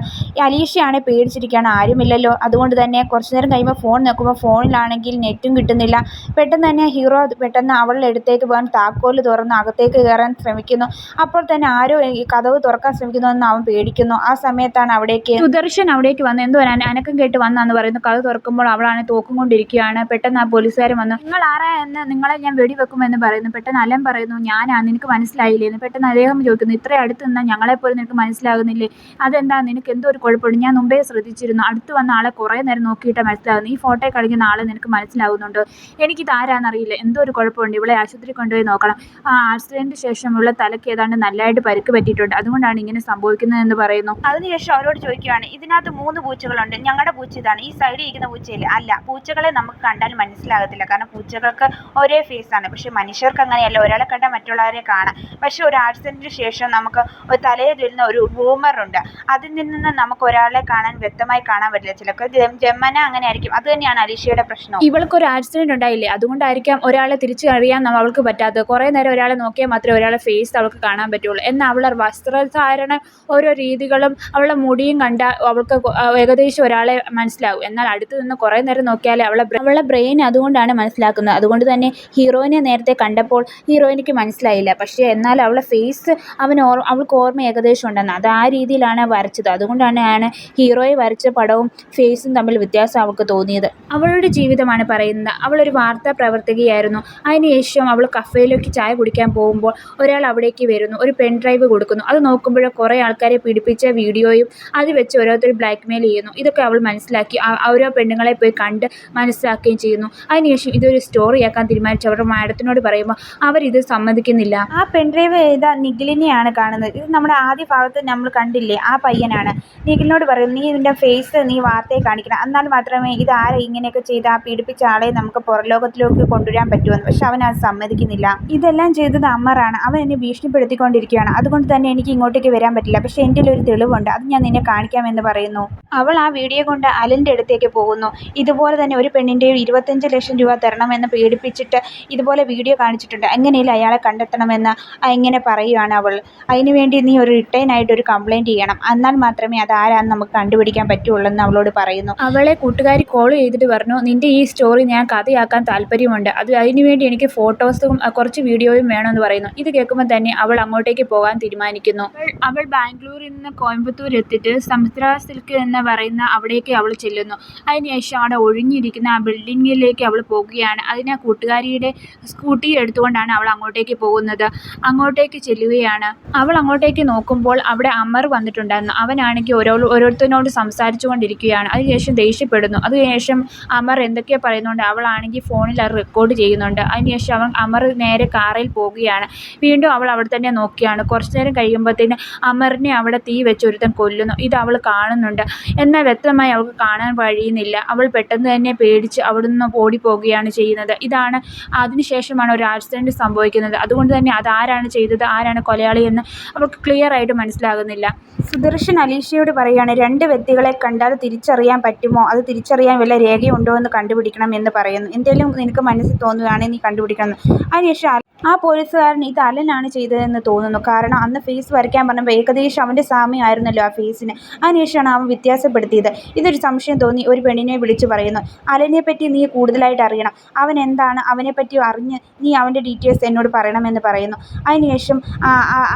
അലീഷയാണ് പേടിച്ചിരിക്കുകയാണ്. ആരുമില്ലല്ലോ. അതുകൊണ്ട് തന്നെ കുറച്ച് നേരം കഴിയുമ്പോൾ ഫോൺ നോക്കുമ്പോൾ ഫോണിലാണെങ്കിൽ നെറ്റും കിട്ടുന്നില്ല. പെട്ടെന്ന് തന്നെ ഹീറോ പെട്ടെന്ന് അവളുടെ അടുത്തേക്ക് പോകാൻ താക്കോൽ തുറന്ന് അകത്തേക്ക് കയറാൻ ശ്രമിക്കുന്നു. അപ്പോൾ തന്നെ ആരോ ഈ കഥവ് തുറക്കാൻ ശ്രമിക്കുന്നു എന്ന് അവൻ പേടിക്കുന്നു. ആ സമയത്താണ് അവിടേക്ക് സുദർശൻ അവിടേക്ക് വന്ന് എന്തോ അനക്കം കേട്ട് വന്നാന്ന് പറയുന്നു. കഥ തുറക്കുമ്പോൾ അവളാണ് തോക്കും കൊണ്ടിരിക്കുകയാണ്. പെട്ടെന്ന് ആ പോലീസുകാരൻ വന്നു നിങ്ങൾ ആരാ എന്ന് നിങ്ങളെ ഞാൻ വെടിവെക്കുമെന്ന് പറയുന്നു. പെട്ടെന്ന് അലൻ പറയുന്നു ഞാനാ നിനക്ക് മനസ്സിലായില്ലേ എന്ന് പെട്ടെന്ന് അദ്ദേഹം ചോദിക്കുന്നു ഇത്ര അടുത്ത് നിന്നാൽ ഞങ്ങളെപ്പോലും നിനക്ക് മനസ്സിലാകുന്നില്ലേ? അതെന്താ? നിനക്ക് എന്തോ ഒരു കുഴപ്പമുണ്ട്? ഞാൻ മുമ്പേ ശ്രദ്ധിച്ചിരുന്നു. അടുത്ത് വന്ന ആളെ കുറേ നേരം നോക്കിയിട്ട് മനസ്സിലാകുന്നു ഈ ഫോട്ടോ കളിക്കുന്ന ആളെ നിനക്ക് മനസ്സിലാകുന്നുണ്ടോ? എനിക്ക് ആരാന്നറിയില്ല. എന്തോ ഒരു കുഴപ്പമുണ്ട്. ഇവളെ ആശുപത്രി കൊണ്ടുപോയി നോക്കണം. ആ ആക്സിഡന്റ് ശേഷമുള്ള തലയ്ക്ക് ഏതാണ്ട് നല്ലതായിട്ട് പരുക്ക് പറ്റിയിട്ടുണ്ട്. അതുകൊണ്ടാണ് ഇങ്ങനെ സംഭവിക്കുന്നതെന്ന് പറയുന്നു. അതിനുശേഷം അവരോട് ചോദിക്കുകയാണ് ഇതിനകത്ത് മൂന്ന് പൂച്ചകളുണ്ട്. ഞങ്ങളുടെ പൂച്ച ഇതാണ്. ഈ സൈഡിൽ ഇരിക്കുന്ന പൂച്ചയില്ല? അല്ല. പൂച്ചകളെ നമുക്ക് കണ്ടാൽ മനസ്സിലാകത്തില്ല. കാരണം പൂച്ചകൾക്ക് ഒരേ ഫേസ് ആണ്. പക്ഷെ മനുഷ്യർക്ക് അങ്ങനെയല്ല. ഒരാളെ കണ്ടാൽ മറ്റുള്ളവരെ കാണാം. പക്ഷെ ഒരു ആക്സിഡന്റിന് ശേഷം നമുക്ക് ഒരു തലയിൽ വരുന്ന ഒരു റൂമർ ഉണ്ട്. അതിൽ നിന്ന് നമുക്ക് ഒരാളെ കാണാൻ വ്യക്തമായി കാണാൻ പറ്റില്ല. ചിലപ്പോൾ ജമ്മന അങ്ങനെ ആയിരിക്കും. അത് തന്നെയാണ് അലീഷയുടെ പ്രശ്നം. ഇവൾക്ക് ഒരു ആക്സിഡന്റ് ഉണ്ടായില്ലേ? അതുകൊണ്ടായിരിക്കാം ഒരാളെ തിരിച്ചറിയാൻ അവൾക്ക് പറ്റാത്തത്. കുറേ നേരം ഒരാളെ നോക്കിയാൽ മാത്രമേ ഒരാളെ ഫേസ് അവൾക്ക് കാണാൻ പറ്റുള്ളൂ. എന്നാൽ അവളുടെ വസ്ത്രധാരണ ഓരോ രീതികളും അവളുടെ മുടിയും കണ്ട അവൾക്ക് ഏകദേശം ഒരാളെ മനസ്സിലാവും. എന്നാൽ അടുത്ത് നിന്ന് കുറേ നേരം നോക്കിയാൽ അവളെ അവളുടെ ബ്രെയിൻ അതുകൊണ്ടാണ് മനസ്സിലാക്കുന്നത്. അതുകൊണ്ട് തന്നെ ഹീറോയിനെ നേരത്തെ കണ്ടപ്പോൾ ഹീറോയിനിക്ക് മനസ്സിലായില്ല. പക്ഷേ എന്നാൽ അവളുടെ ഫേസ് അവന് ഓർ അവൾക്ക് ഓർമ്മ ഏകദേശം ഉണ്ടെന്ന്. അത് ആ രീതിയിലാണ് വരച്ചത്. അതുകൊണ്ടാണ് ആണ് ഹീറോയെ വരച്ച പടവും ഫേസും തമ്മിൽ വ്യത്യാസം അവൾക്ക് തോന്നിയത്. അവളുടെ ജീവിതമാണ് പറയുന്നത്. അവളൊരു വാർത്താ പ്രവർത്തകയായിരുന്നു. അതിനുശേഷം അവൾ കഫേയിലേക്ക് ചായ കുടിക്കാൻ പോകുമ്പോൾ ഒരാൾ അവിടേക്ക് വരുന്നു. ഒരു പെൻ ഡ്രൈവ് കൊടുക്കുന്നു. അത് നോക്കുമ്പോൾ കുറേ ആൾക്കാരെ പീഡിപ്പിച്ച വീഡിയോയും അത് വെച്ച് ഓരോരുത്തർ ബ്ലാക്ക് മെയിൽ ചെയ്യുന്നു. ഇതൊക്കെ അവൾ മനസ്സിലാക്കി. ഓരോ പെണ്ണുങ്ങളെ പോയി കണ്ട് മനസ്സിലാക്കുകയും ചെയ്യുന്നു. അതിനുശേഷം ഇതൊരു സ്റ്റോറിയാക്കാൻ തീരുമാനിച്ചു. അവരുടെ മാഡത്തിനോട് പറയുമ്പോൾ അവരിത് സമ്മതിക്കുന്നില്ല. ആ പെൺഡ്രൈവ് ചെയ്ത നിഖിലിനെയാണ് കാണുന്നത്. ഇത് നമ്മുടെ ആദ്യ ഭാഗത്ത് നമ്മൾ കണ്ടില്ലേ ആ പയ്യനാണ്. നിഖിലിനോട് പറയും നീ ഇതിന്റെ ഫേസ് നീ വാർത്തയെ കാണിക്കണം. എന്നാൽ മാത്രമേ ഇത് ആരെ ഇങ്ങനെയൊക്കെ ചെയ്ത് ആ പീഡിപ്പിച്ച ആളെ നമുക്ക് പുറലോകത്തിലേക്ക് കൊണ്ടുവരാൻ പറ്റുമെന്ന് പക്ഷെ അവൻ അത് സമ്മതിക്കുന്നില്ല. ഇതെല്ലാം ചെയ്തത് അമ്മറാണ്. അവൻ എന്നെ ഭീഷണിപ്പെടുത്തിക്കൊണ്ടിരിക്കുകയാണ്. അതുകൊണ്ട് തന്നെ എനിക്ക് ഇങ്ങോട്ടേക്ക് വരാൻ പറ്റില്ല. പക്ഷേ എന്റെ ഒരു തെളിവുണ്ട്. അത് ഞാൻ നിന്നെ കാണിക്കാമെന്ന് പറയുന്നു. അവൾ ആ വീഡിയോ കൊണ്ട് അലന്റെ അടുത്തേക്ക് പോകുന്നു. ഇതുപോലെ തന്നെ ഒരു പെണ്ണിന്റെ ഇരുപത്തഞ്ച് ലക്ഷം രൂപ തരണമെന്ന് പീഡിപ്പിച്ചിട്ട് ഇതുപോലെ വീഡിയോ കാണിച്ചിട്ടുണ്ട്. എങ്ങനെയും അയാളെ കണ്ടെത്തണമെന്ന് എങ്ങനെ പറയുകയാണ് അവൾ. അതിന് വേണ്ടി നീ ഒരു റിട്ടേൺ ആയിട്ട് ഒരു കംപ്ലൈന്റ് ചെയ്യണം. എന്നാൽ മാത്രമേ അത് ആരാന്ന് നമുക്ക് കണ്ടുപിടിക്കാൻ പറ്റുള്ളൂ എന്ന് അവളോട് പറയുന്നു. അവളെ കൂട്ടുകാരി കോൾ ചെയ്തിട്ട് പറഞ്ഞു നിന്റെ ഈ സ്റ്റോറി ഞാൻ കഥയാക്കാൻ താല്പര്യമുണ്ട്. അത് അതിനുവേണ്ടി എനിക്ക് ഫോട്ടോസും കുറച്ച് വീഡിയോയും വേണമെന്ന് പറയുന്നു. ഇത് കേൾക്കുമ്പോൾ തന്നെ അവൾ അങ്ങോട്ടേക്ക് പോകാൻ തീരുമാനിക്കുന്നു. അവൾ- അവൾ ബാംഗ്ലൂരിൽ നിന്ന് കോയമ്പത്തൂർ എത്തിയിട്ട് സമുദ്ര സിൽക്ക് എന്ന് പറയുന്ന അവിടേക്ക് അവൾ ചെല്ലുന്നു. അതിനുശേഷം അവിടെ ഒഴിഞ്ഞിരിക്കുന്ന ആ ബിൽഡിങ്ങിലേക്ക് അവൾ പോകുകയാണ്. അതിനെ കൂട്ടുകാരിയുടെ സ്കൂട്ടി എടുത്തുകൊണ്ടാണ് അവൾ അങ്ങോട്ടേക്ക് പോകുന്നത്. അങ്ങോട്ടേക്ക് ചെല്ലുകയാണ്. അവൾ അങ്ങോട്ടേക്ക് നോക്കുമ്പോൾ അവിടെ അമർ വന്നിട്ടുണ്ടായിരുന്നു. അവനാണെങ്കിൽ ഓരോ ഓരോരുത്തരോട് സംസാരിച്ചു കൊണ്ടിരിക്കുകയാണ് അതിനുശേഷം ദേഷ്യപ്പെടുന്നു. അതിനുശേഷം അമർ എന്തൊക്കെയോ പറയുന്നുണ്ട് അവളാണെങ്കിൽ ഫോണിൽ അത് റെക്കോർഡ് ചെയ്യുന്നുണ്ട്. അതിനുശേഷം അവൻ അമർ നേരെ കാറിൽ പോവുകയാണ്. വീണ്ടും അവൾ അവിടെ തന്നെ നോക്കിയാണ്. കുറച്ചു നേരം കഴിയുമ്പോഴത്തേന് അമറിനെ അവിടെ തീ വെച്ച് ഒരുത്തൻ കൊല്ലുന്നു. ഇത് അവൾ കാണുന്നുണ്ട്. എന്നാൽ വ്യക്തമായി അവൾക്ക് കാണാൻ കഴിയുന്നില്ല. അവൾ പെട്ടെന്ന് തന്നെ പേടിച്ച് അവിടെ അവിടുന്ന് ഓടിപ്പോവുകയാണ് ചെയ്യുന്നത്. ഇതാണ് അതിനുശേഷമാണ് ഒരു ആക്സിഡന്റ് സംഭവിക്കുന്നത്. അതുകൊണ്ട് തന്നെ അതാരാണ് ചെയ്തത്? ആരാണ് കൊലയാളി എന്ന് അവൾക്ക് ക്ലിയർ ആയിട്ട് മനസ്സിലാകുന്നില്ല സുദർശൻ അലീഷയോട് പറയുകയാണ് രണ്ട് വ്യക്തികളെ കണ്ടാൽ തിരിച്ചറിയാൻ പറ്റുമോ അത് തിരിച്ചറിയാൻ വല്ല രേഖയുണ്ടോ എന്ന് കണ്ടുപിടിക്കണം എന്ന് പറയുന്നു എന്തെങ്കിലും നിനക്ക് മനസ്സിൽ തോന്നുകയാണെങ്കിൽ നീ കണ്ടുപിടിക്കണം. അതിനുശേഷം ആ പോലീസുകാരൻ ഇത് അലനാണ് ചെയ്തതെന്ന് തോന്നുന്നു. കാരണം അന്ന് ഫേസ് വരയ്ക്കാൻ പറഞ്ഞപ്പോൾ ഏകദേശം അവന്റെ സാമ്യമായിരുന്നല്ലോ ആ ഫേസിന് അതിനുശേഷമാണ് അവൻ വ്യത്യാസപ്പെടുത്തിയത്. ഇതൊരു സംശയം തോന്നി ഒരു പെണ്ണിനെ വിളിച്ചു പറയുന്നു. അലനെ പറ്റി നീ കൂടുതലായിട്ട് അറിയണം. അവൻ എന്താണ് അവനെ പറ്റി അറിഞ്ഞ് നീ അവന്റെ ഡീറ്റെയിൽസ് എന്നോട് പറയണമെന്ന് പറയുന്നു. അതിനുശേഷം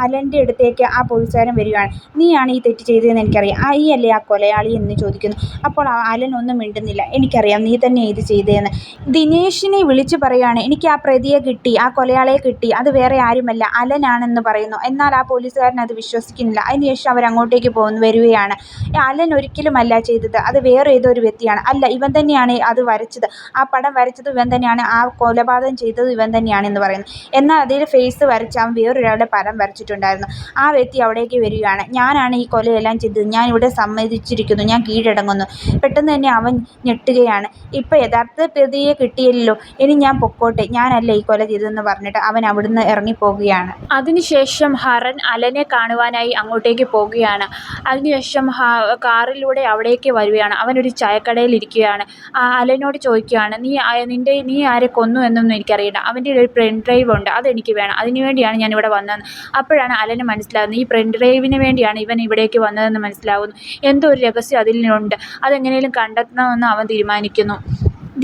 അലന്റെ അടുത്തേക്ക് ആ പോലീസുകാരൻ വരികയാണ്. നീയാണ് ഈ തെറ്റ് ചെയ്തതെന്ന് എനിക്കറിയാം. ആ ഈ അല്ലേ ആ കൊലയാളി എന്ന് ചോദിക്കുന്നു. അപ്പോൾ അലൻ ഒന്നും മിണ്ടുന്നില്ല. എനിക്കറിയാം നീ തന്നെ ഇത് ചെയ്തതെന്ന്. ദിനേശിനെ വിളിച്ചു പറയുകയാണ് എനിക്ക് ആ പ്രതിയെ കിട്ടി. ആ കൊലയാളിയെ കിട്ടി. അത് വേറെ ആരുമല്ല. അലനാണെന്ന് പറയുന്നു. എന്നാൽ ആ പോലീസുകാരൻ അത് വിശ്വസിക്കുന്നില്ല. അതിനുശേഷം അങ്ങോട്ടേക്ക് പോകുന്നു വരികയാണ്. അലൻ ഒരിക്കലുമല്ല ചെയ്തത്. അത് വേറെ ഏതോ ഒരു വ്യക്തിയാണ്. അല്ല ഇവൻ തന്നെയാണ് അത് വരച്ചത്. ആ പടം വരച്ചത് ഇവൻ തന്നെയാണ്. ആ കൊലപാതകം ചെയ്തത് ഇവൻ തന്നെയാണ് എന്ന് പറയുന്നു. എന്നാൽ അതിൽ ഫേസ് വരച്ച് അവൻ വേറൊരാളുടെ പടം വരച്ചിട്ടുണ്ടായിരുന്നു. ആ വ്യക്തി അവിടേക്ക് വരികയാണ്. ഞാനാണ് ഈ കൊലയെല്ലാം ചെയ്തത്. ഞാൻ ഇവിടെ സമ്മതിച്ചിരിക്കുന്നു. ഞാൻ കീഴടങ്ങുന്നു. പെട്ടെന്ന് തന്നെ അവൻ ഞെട്ടുകയാണ്. ഇപ്പം യഥാർത്ഥ പ്രതിയെ കിട്ടിയല്ലോ. ഇനി ഞാൻ പൊക്കോട്ടെ. ഞാനല്ല ഈ കൊല ചെയ്തതെന്ന് പറഞ്ഞിട്ട്. അവൻ അവിടുന്ന് ഇറങ്ങിപ്പോകുകയാണ്. അതിനുശേഷം ഹറൻ അലനെ കാണുവാനായി അങ്ങോട്ടേക്ക് പോകുകയാണ്. അതിനുശേഷം കാറിലൂടെ അവിടേക്ക് വരികയാണ്. അവനൊരു ചായക്കടയിൽ ഇരിക്കുകയാണ്. അലനോട് ചോദിക്കുകയാണ് നീ നിന്റെ നീ ആരെ കൊന്നു എന്നൊന്നും എനിക്കറിയില്ല അവന്റെ ഒരു പെൻ ഡ്രൈവ് ഉണ്ട് അതെനിക്ക് വേണം. അതിനുവേണ്ടിയാണ് ഞാൻ ഇവിടെ വന്നത് അപ്പോഴാണ് അലന് മനസ്സിലാകുന്നത് ഈ പെൻ ഡ്രൈവിന് വേണ്ടിയാണ് ഇവൻ ഇവിടേക്ക് വന്നതെന്ന് മനസ്സിലാകുന്നു. എന്തോ ഒരു രഹസ്യം അതിലുണ്ട്. അതെങ്ങനെയും കണ്ടെത്തണമെന്ന് അവൻ തീരുമാനിക്കുന്നു.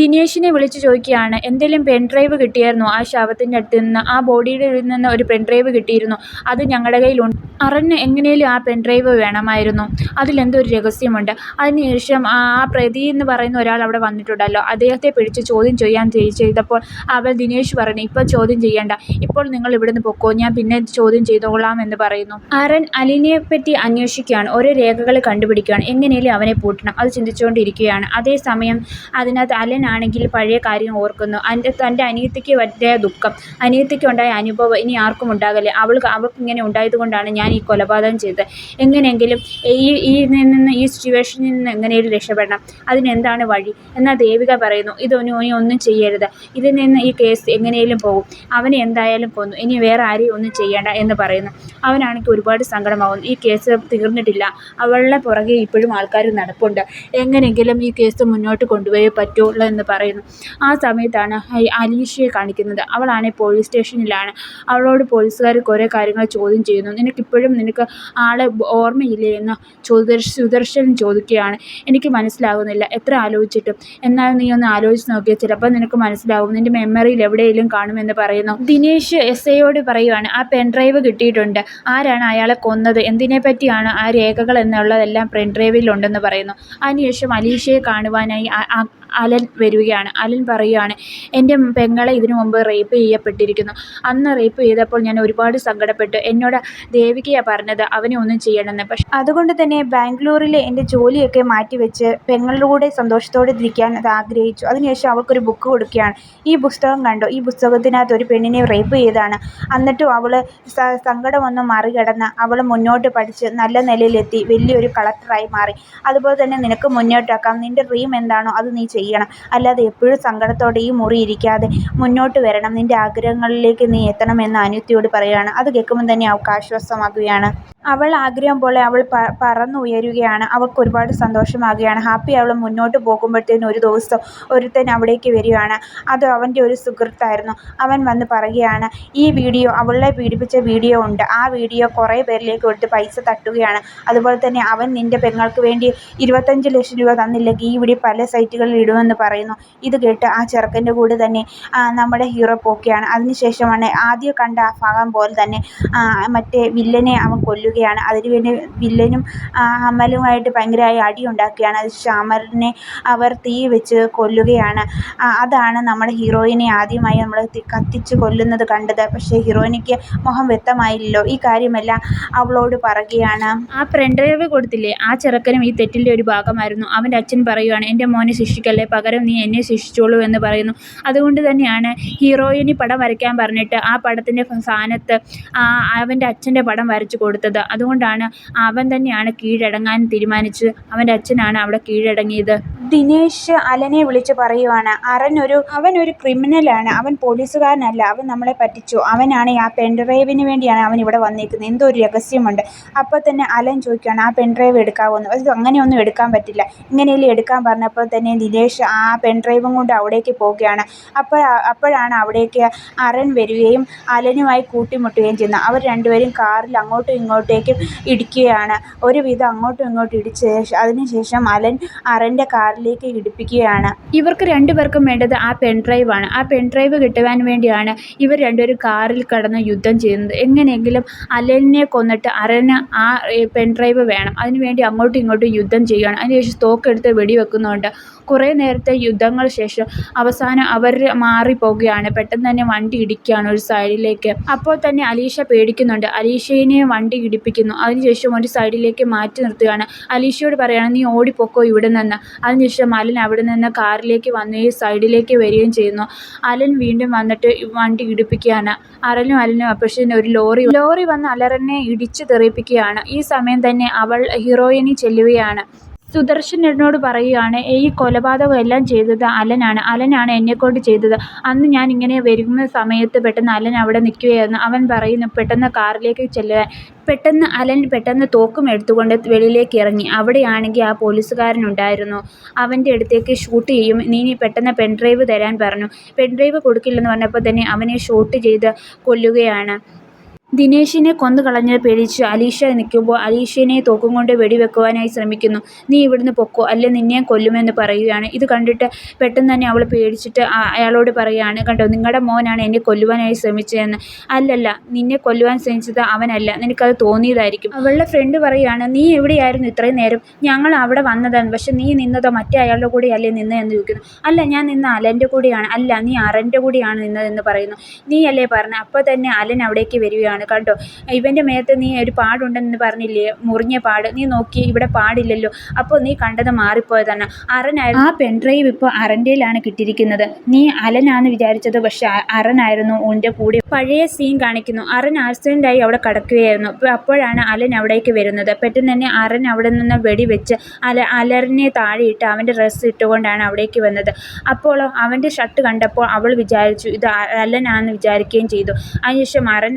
ദിനേശിനെ വിളിച്ച് ചോദിക്കുകയാണ് എന്തെങ്കിലും പെൻഡ്രൈവ് കിട്ടിയായിരുന്നോ? ആ ശവത്തിന്റെ അടുത്ത് നിന്ന് ആ ബോഡിയുടെ നിന്ന് ഒരു പെൻഡ്രൈവ് കിട്ടിയിരുന്നു? അത് ഞങ്ങളുടെ കയ്യിലുണ്ട്. അറിഞ്ഞ് എങ്ങനെയും ആ പെൻഡ്രൈവ് വേണമായിരുന്നു. അതിലെന്തോ ഒരു രഹസ്യമുണ്ട്. അതിനുശേഷം ആ പ്രതി എന്ന് പറയുന്ന ഒരാൾ അവിടെ വന്നിട്ടുണ്ടല്ലോ. അദ്ദേഹത്തെ പിടിച്ച് ചോദ്യം ചെയ്യാൻ ചെയ്- ചെയ്തപ്പോൾ അവൻ ദിനേശ് പറഞ്ഞു ഇപ്പോൾ ചോദ്യം ചെയ്യേണ്ട. ഇപ്പോൾ നിങ്ങൾ ഇവിടുന്ന് പൊക്കോ. ഞാൻ പിന്നെ ചോദ്യം ചെയ്തോളാം എന്ന് പറയുന്നു. അരൺ അലിനെ പറ്റി അന്വേഷിക്കുകയാണ്. ഓരോ രേഖകൾ കണ്ടുപിടിക്കുകയാണ്. എങ്ങനെയും അവനെ പൂട്ടണം. അത് ചിന്തിച്ചുകൊണ്ടിരിക്കുകയാണ്. അതേസമയം അതിനകത്ത് അലനാണെങ്കിൽ പഴയ കാര്യം ഓർക്കുന്നു. തന്റെ അനിയത്തിക്ക് പറ്റിയ ദുഃഖം അനിയത്തിക്ക് ഉണ്ടായ അനുഭവം ഇനി ആർക്കും ഉണ്ടാകല്ലേ? അവൾ അവൾക്ക് ഇങ്ങനെ ഉണ്ടായതുകൊണ്ടാണ് ഞാൻ ഈ കൊലപാതകം ചെയ്തത്. എങ്ങനെയെങ്കിലും ഈ ഈ നിന്ന് ഈ സിറ്റുവേഷനിൽ നിന്ന് എങ്ങനെയും രക്ഷപ്പെടണം. അതിനെന്താണ് വഴി? എന്നാൽ ദേവിക പറയുന്നു ഇതൊന്നും ഇനി ഒന്നും ചെയ്യരുത്. ഇതിൽ നിന്ന് ഈ കേസ് എങ്ങനെയും പോകും. അവനെ എന്തായാലും കൊന്നു. ഇനി വേറെ ആരെയും ഒന്നും ചെയ്യേണ്ട എന്ന് പറയുന്നു. അവനാണെങ്കിൽ ഒരുപാട് സങ്കടമാകുന്നു. ഈ കേസ് തീർന്നിട്ടില്ല. അവളുടെ പുറകെ ഇപ്പോഴും ആൾക്കാർ നടപ്പുണ്ട്. എങ്ങനെയെങ്കിലും ഈ കേസ് മുന്നോട്ട് കൊണ്ടുപോയേ പറ്റുള്ളൂ എന്ന് പറയുന്നു. ആ സമയത്താണ് അലീഷയെ കാണിക്കുന്നത്. അവളാണെങ്കിൽ പോലീസ് സ്റ്റേഷനിലാണ്. അവളോട് പോലീസുകാർ കുറേ കാര്യങ്ങൾ ചോദ്യം ചെയ്യുന്നു. നിനക്കിപ്പോഴും നിനക്ക് ആളെ ഓർമ്മയില്ലേ? എന്ന് ചോദർശ സുദർശൻ ചോദിക്കുകയാണ്. എനിക്ക് മനസ്സിലാകുന്നില്ല എത്ര ആലോചിച്ചിട്ടും. എന്നാൽ നീ ഒന്ന് ആലോചിച്ച് നോക്കിയാൽ ചിലപ്പോൾ നിനക്ക് മനസ്സിലാവും. നിന്റെ മെമ്മറിയിൽ എവിടെയെങ്കിലും കാണുമെന്ന് പറയുന്നു. ദിനേശ് എസ് ഐയോട് പറയുവാണ് ആ പെൻഡ്രൈവ് കിട്ടിയിട്ടുണ്ട്. ആരാണ് അയാളെ കൊന്നത്? എന്തിനെ പറ്റിയാണ് ആ രേഖകൾ എന്നുള്ളതെല്ലാം പെൻഡ്രൈവിലുണ്ടെന്ന് പറയുന്നു. അതിനുശേഷം അലീഷയെ കാണുവാനായി അലൻ വരികയാണ്. അലൻ പറയുകയാണ് എന്റെ പെങ്ങളെ ഇതിനു മുമ്പ് റേപ്പ് ചെയ്യപ്പെട്ടിരിക്കുന്നു. അന്ന് റേപ്പ് ചെയ്തപ്പോൾ ഞാൻ ഒരുപാട് സങ്കടപ്പെട്ടു. എന്നോട് ദേവികയാണ് പറഞ്ഞത് അവനെ ഒന്നും ചെയ്യണമെന്ന്. പക്ഷെ അതുകൊണ്ട് തന്നെ ബാംഗ്ലൂരിലെ എന്റെ ജോലിയൊക്കെ മാറ്റിവെച്ച് പെങ്ങളുടെ കൂടെ സന്തോഷത്തോടെ ഇരിക്കാൻ അത് ആഗ്രഹിച്ചു. അതിനുശേഷം അവൾക്കൊരു ബുക്ക് കൊടുക്കുകയാണ്. ഈ പുസ്തകം കണ്ടോ? ഈ പുസ്തകത്തിനകത്ത് ഒരു പെണ്ണിനെ റേപ്പ് ചെയ്താണ് എന്നിട്ടും അവൾ സങ്കടമൊന്നും മറികടന്ന് അവൾ മുന്നോട്ട് പഠിച്ച് നല്ല നിലയിലെത്തി. വലിയൊരു കളക്ടറായി മാറി. അതുപോലെ തന്നെ നിനക്ക് മുന്നോട്ടാക്കാം. നിന്റെ ഡ്രീം എന്താണോ അത് നീ ചെയ്യണം. അല്ലാതെ എപ്പോഴും സങ്കടത്തോടെ ഈ മുറി ഇരിക്കാതെ മുന്നോട്ട് വരണം. നിന്റെ ആഗ്രഹങ്ങളിലേക്ക് നീ എത്തണമെന്ന് അനിത്യയോട് പറയുകയാണ്. അത് കേൾക്കുമ്പോൾ തന്നെ അവൾക്ക് ആശ്വാസമാകുകയാണ്. അവൾ ആഗ്രഹം പോലെ അവൾ പറന്നു പറന്നുയരുകയാണ്. അവൾക്ക് ഒരുപാട് സന്തോഷമാകുകയാണ്. ഹാപ്പി അവൾ മുന്നോട്ട് പോകുമ്പോഴത്തേനും ഒരു ദിവസം ഒരുത്തൻ അവിടേക്ക് വരികയാണ്. അത് അവന്റെ ഒരു സുഹൃത്തായിരുന്നു. അവൻ വന്ന് പറയുകയാണ് ഈ വീഡിയോ അവളെ പീഡിപ്പിച്ച വീഡിയോ ഉണ്ട്. ആ വീഡിയോ കുറേ പേരിലേക്ക് കൊടുത്ത് പൈസ തട്ടുകയാണ്. അതുപോലെ തന്നെ അവൻ നിന്റെ പെങ്ങൾക്ക് വേണ്ടി ഇരുപത്തഞ്ച് ലക്ഷം രൂപ തന്നില്ലെങ്കിൽ ഈ വീഡിയോ പല സൈറ്റുകളിൽ ഇടുമെന്ന് പറയുന്നു. ഇത് കേട്ട് ആ ചെറുക്കന്റെ കൂടെ തന്നെ നമ്മുടെ ഹീറോ പോക്കുകയാണ് അതിനുശേഷമാണ് ആദ്യം കണ്ട ആ ഭാഗം പോലെ തന്നെ മറ്റേ വില്ലനെ അവൻ കൊല്ലുകയാണ്. അതിനുവേണ്ടി വില്ലനും അമലുമായിട്ട് ഭയങ്കരമായി അടി ഉണ്ടാക്കുകയാണ്. അത് അമലിനെ അവർ തീ വെച്ച് കൊല്ലുകയാണ്. അതാണ് നമ്മുടെ ഹീറോയിനെ ആദ്യമായി നമ്മൾ കത്തിച്ച് കൊല്ലുന്നത് കണ്ടത്. പക്ഷേ ഹീറോയിനിക്ക് മുഖം വ്യക്തമായില്ലല്ലോ. ഈ കാര്യമെല്ലാം അവളോട് പറയുകയാണ്. ആ പെൻഡ്രൈവ് കൊടുത്തില്ലേ? ആ ചെറുക്കനും ഈ തെറ്റിന്റെ ഒരു ഭാഗമായിരുന്നു. അവന്റെ അച്ഛൻ പറയുവാണ് എന്റെ മോനെ ശിക്ഷിക്കല്ലേ? പകരം നീ എന്നെ ശിക്ഷിച്ചോളൂ എന്ന് പറയുന്നു. അതുകൊണ്ട് തന്നെയാണ് ഹീറോയിന് പടം വരയ്ക്കാൻ പറഞ്ഞിട്ട് ആ പടത്തിന്റെ സ്ഥാനത്ത് അവന്റെ അച്ഛന്റെ പടം വരച്ചു കൊടുത്തത്. അതുകൊണ്ടാണ് അവൻ തന്നെയാണ് കീഴടങ്ങാൻ തീരുമാനിച്ച് അവന്റെ അച്ഛനാണ് അവിടെ കീഴടങ്ങിയത്. ദിനേശ് അലനെ വിളിച്ച് പറയുവാണ് അരൻ ഒരു അറനൊരു അവനൊരു ക്രിമിനലാണ്. അവൻ പോലീസുകാരനല്ല. അവൻ നമ്മളെ പറ്റിച്ചു. അവനാണ് ആ പെൻഡ്രൈവിന് വേണ്ടിയാണ് അവൻ ഇവിടെ വന്നിരിക്കുന്നത് എന്തോ ഒരു രഹസ്യമുണ്ട്. അപ്പോൾ തന്നെ അലൻ ചോദിക്കുകയാണ് ആ പെൻഡ്രൈവ് എടുക്കാവുന്നു അത് അങ്ങനെയൊന്നും എടുക്കാൻ പറ്റില്ല. ഇങ്ങനെയല്ലേ എടുക്കാൻ പറഞ്ഞപ്പോൾ തന്നെ ദിനേശ് ആ പെൻഡ്രൈവും കൊണ്ട് അവിടേക്ക് പോവുകയാണ്. അപ്പോൾ അപ്പോഴാണ് അവിടേക്ക് അരൺ വരികയും അലനുമായി കൂട്ടിമുട്ടുകയും ചെയ്യുന്നത് അവർ രണ്ടുപേരും കാറിൽ അങ്ങോട്ടും ഇങ്ങോട്ടേക്കും ഇടിക്കുകയാണ്. ഒരുവിധം അങ്ങോട്ടും ഇങ്ങോട്ടും ഇടിച്ച ശേഷം അതിനുശേഷം അലൻ അരന്റെ കാറിലേക്ക് ഇടിപ്പിക്കുകയാണ്. ഇവർക്ക് രണ്ടുപേർക്കും വേണ്ടത് ആ പെൻഡ്രൈവ് ഡ്രൈവാണ് ആ പെൻഡ്രൈവ് കിട്ടുവാൻ വേണ്ടിയാണ് ഇവർ രണ്ടുപേരും കാറിൽ കടന്ന് യുദ്ധം ചെയ്യുന്നത്. എങ്ങനെയെങ്കിലും അലനെ കൊന്നിട്ട് അരന് ആ പെൻഡ്രൈവ് വേണം. അതിനുവേണ്ടി അങ്ങോട്ടും ഇങ്ങോട്ടും യുദ്ധം ചെയ്യുകയാണ്. അതിനുശേഷം തോക്കെടുത്ത് വെടിവെക്കുന്നുണ്ട്. കുറേ നേരത്തെ യുദ്ധങ്ങൾ ശേഷം അവസാനം അവർ മാറിപ്പോകുകയാണ് പെട്ടെന്ന് തന്നെ വണ്ടി ഇടിക്കുകയാണ് ഒരു സൈഡിലേക്ക്. അപ്പോൾ തന്നെ അലീഷ പേടിക്കുന്നുണ്ട്. അലീഷയെ വണ്ടി ഇടിപ്പിക്കുന്നു. അതിനുശേഷം ഒരു സൈഡിലേക്ക് മാറ്റി നിർത്തുകയാണ്. അലീഷയോട് പറയുകയാണ് നീ ഓടിപ്പോക്കോ ഇവിടെ നിന്ന്. അതിനുശേഷം അലൻ അവിടെ നിന്ന് കാറിലേക്ക് വന്ന് ഈ സൈഡിലേക്ക് വരികയും ചെയ്യുന്നു. അലൻ വീണ്ടും വന്നിട്ട് വണ്ടി ഇടിപ്പിക്കുകയാണ്. അരലും അലനും പക്ഷേ ഒരു ലോറി ലോറി വന്ന് അലറിനെ ഇടിച്ചു തെറിപ്പിക്കുകയാണ്. ഈ സമയം തന്നെ അവൾ ഹീറോയിനി ചെല്ലുകയാണ്. സുദർശനോട് പറയുകയാണ് ഈ കൊലപാതകം എല്ലാം ചെയ്തത് അലനാണ്. അലനാണ് എന്നെക്കൊണ്ട് ചെയ്തത്. അന്ന് ഞാൻ ഇങ്ങനെ വരുന്ന സമയത്ത് പെട്ടെന്ന് അലൻ അവിടെ നിൽക്കുകയായിരുന്നു. അവൻ പറയുന്നു പെട്ടെന്ന് കാറിലേക്ക് ചെല്ലുവാൻ. പെട്ടെന്ന് അലൻ പെട്ടെന്ന് തോക്കും എടുത്തുകൊണ്ട് വെളിയിലേക്ക് ഇറങ്ങി. അവിടെയാണെങ്കിൽ ആ പോലീസുകാരനുണ്ടായിരുന്നു അവന്റെ അടുത്തേക്ക് ഷൂട്ട് ചെയ്യും. നീ പെട്ടെന്ന് പെൻഡ്രൈവ് തരാൻ പറഞ്ഞു. പെൻഡ്രൈവ് കൊടുക്കില്ലെന്ന് പറഞ്ഞപ്പോൾ തന്നെ അവനെ ഷൂട്ട് ചെയ്ത് കൊല്ലുകയാണ്. ദിനേശിനെ കൊന്നുകളഞ്ഞത് പേടിച്ച് അലീഷ നിൽക്കുമ്പോൾ അലീഷയെ തോക്കും കൊണ്ട് വെടിവെക്കുവാനായി ശ്രമിക്കുന്നു. നീ ഇവിടുന്ന് പൊക്കോ അല്ലെ നിന്നെയും കൊല്ലുമെന്ന് പറയുകയാണ്. ഇത് കണ്ടിട്ട് പെട്ടെന്ന് തന്നെ അവൾ പേടിച്ചിട്ട് അയാളോട് പറയുകയാണ്. കണ്ടോ നിങ്ങളുടെ മോനാണ് എന്നെ കൊല്ലുവാനായി ശ്രമിച്ചതെന്ന്. അല്ലല്ല നിന്നെ കൊല്ലുവാൻ ശ്രമിച്ചത് അവനല്ല. നിനക്കത് തോന്നിയതായിരിക്കും. അവളുടെ ഫ്രണ്ട് പറയുകയാണ് നീ എവിടെയായിരുന്നു ഇത്രയും നേരം? ഞങ്ങൾ അവിടെ വന്നതാണ്. പക്ഷെ നീ നിന്നതോ മറ്റേ അയാളുടെ കൂടെ അല്ലേ നിന്നതെന്ന് ചോദിക്കുന്നു. അല്ല ഞാൻ നിന്ന അലന്റെ കൂടെയാണ്. അല്ല നീ അറന്റെ കൂടെയാണ് നിന്നതെന്ന് പറയുന്നു. നീ അല്ലേ പറഞ്ഞു? അപ്പോൾ തന്നെ അലൻ അവിടേക്ക് വരികയാണ്. കണ്ടോ? ഇവന്റെ മേത്ത് നീ ഒരു പാടുണ്ടെന്ന് പറഞ്ഞില്ലേ? മുറിഞ്ഞ പാട്. നീ നോക്കി ഇവിടെ പാടില്ലല്ലോ. അപ്പോൾ നീ കണ്ടത് മാറിപ്പോയതാണ്. അറനായിരുന്നു ആ പെൺഡ്രൈവ് ഇപ്പോൾ അറന്റെയിലാണ് കിട്ടിയിരിക്കുന്നത്. നീ അലനാന്ന് വിചാരിച്ചത് പക്ഷെ അറനായിരുന്നു ഉന്റെ കൂടെ പഴയ സീൻ കാണിക്കുന്നു. അറൻ ആക്സിഡന്റായി അവിടെ കിടക്കുകയായിരുന്നു. അപ്പോഴാണ് അലൻ അവിടേക്ക് വരുന്നത്. പെട്ടെന്ന് തന്നെ അറൻ അവിടെ നിന്ന് വെടിവെച്ച് അല അലറിനെ താഴെയിട്ട് അവന്റെ ഡ്രസ്സ് ഇട്ടുകൊണ്ടാണ് അവിടേക്ക് വന്നത്. അപ്പോൾ അവന്റെ ഷർട്ട് കണ്ടപ്പോൾ അവൾ വിചാരിച്ചു ഇത് അലനാണെന്ന് വിചാരിക്കുകയും ചെയ്തു. അതിനുശേഷം അറൻ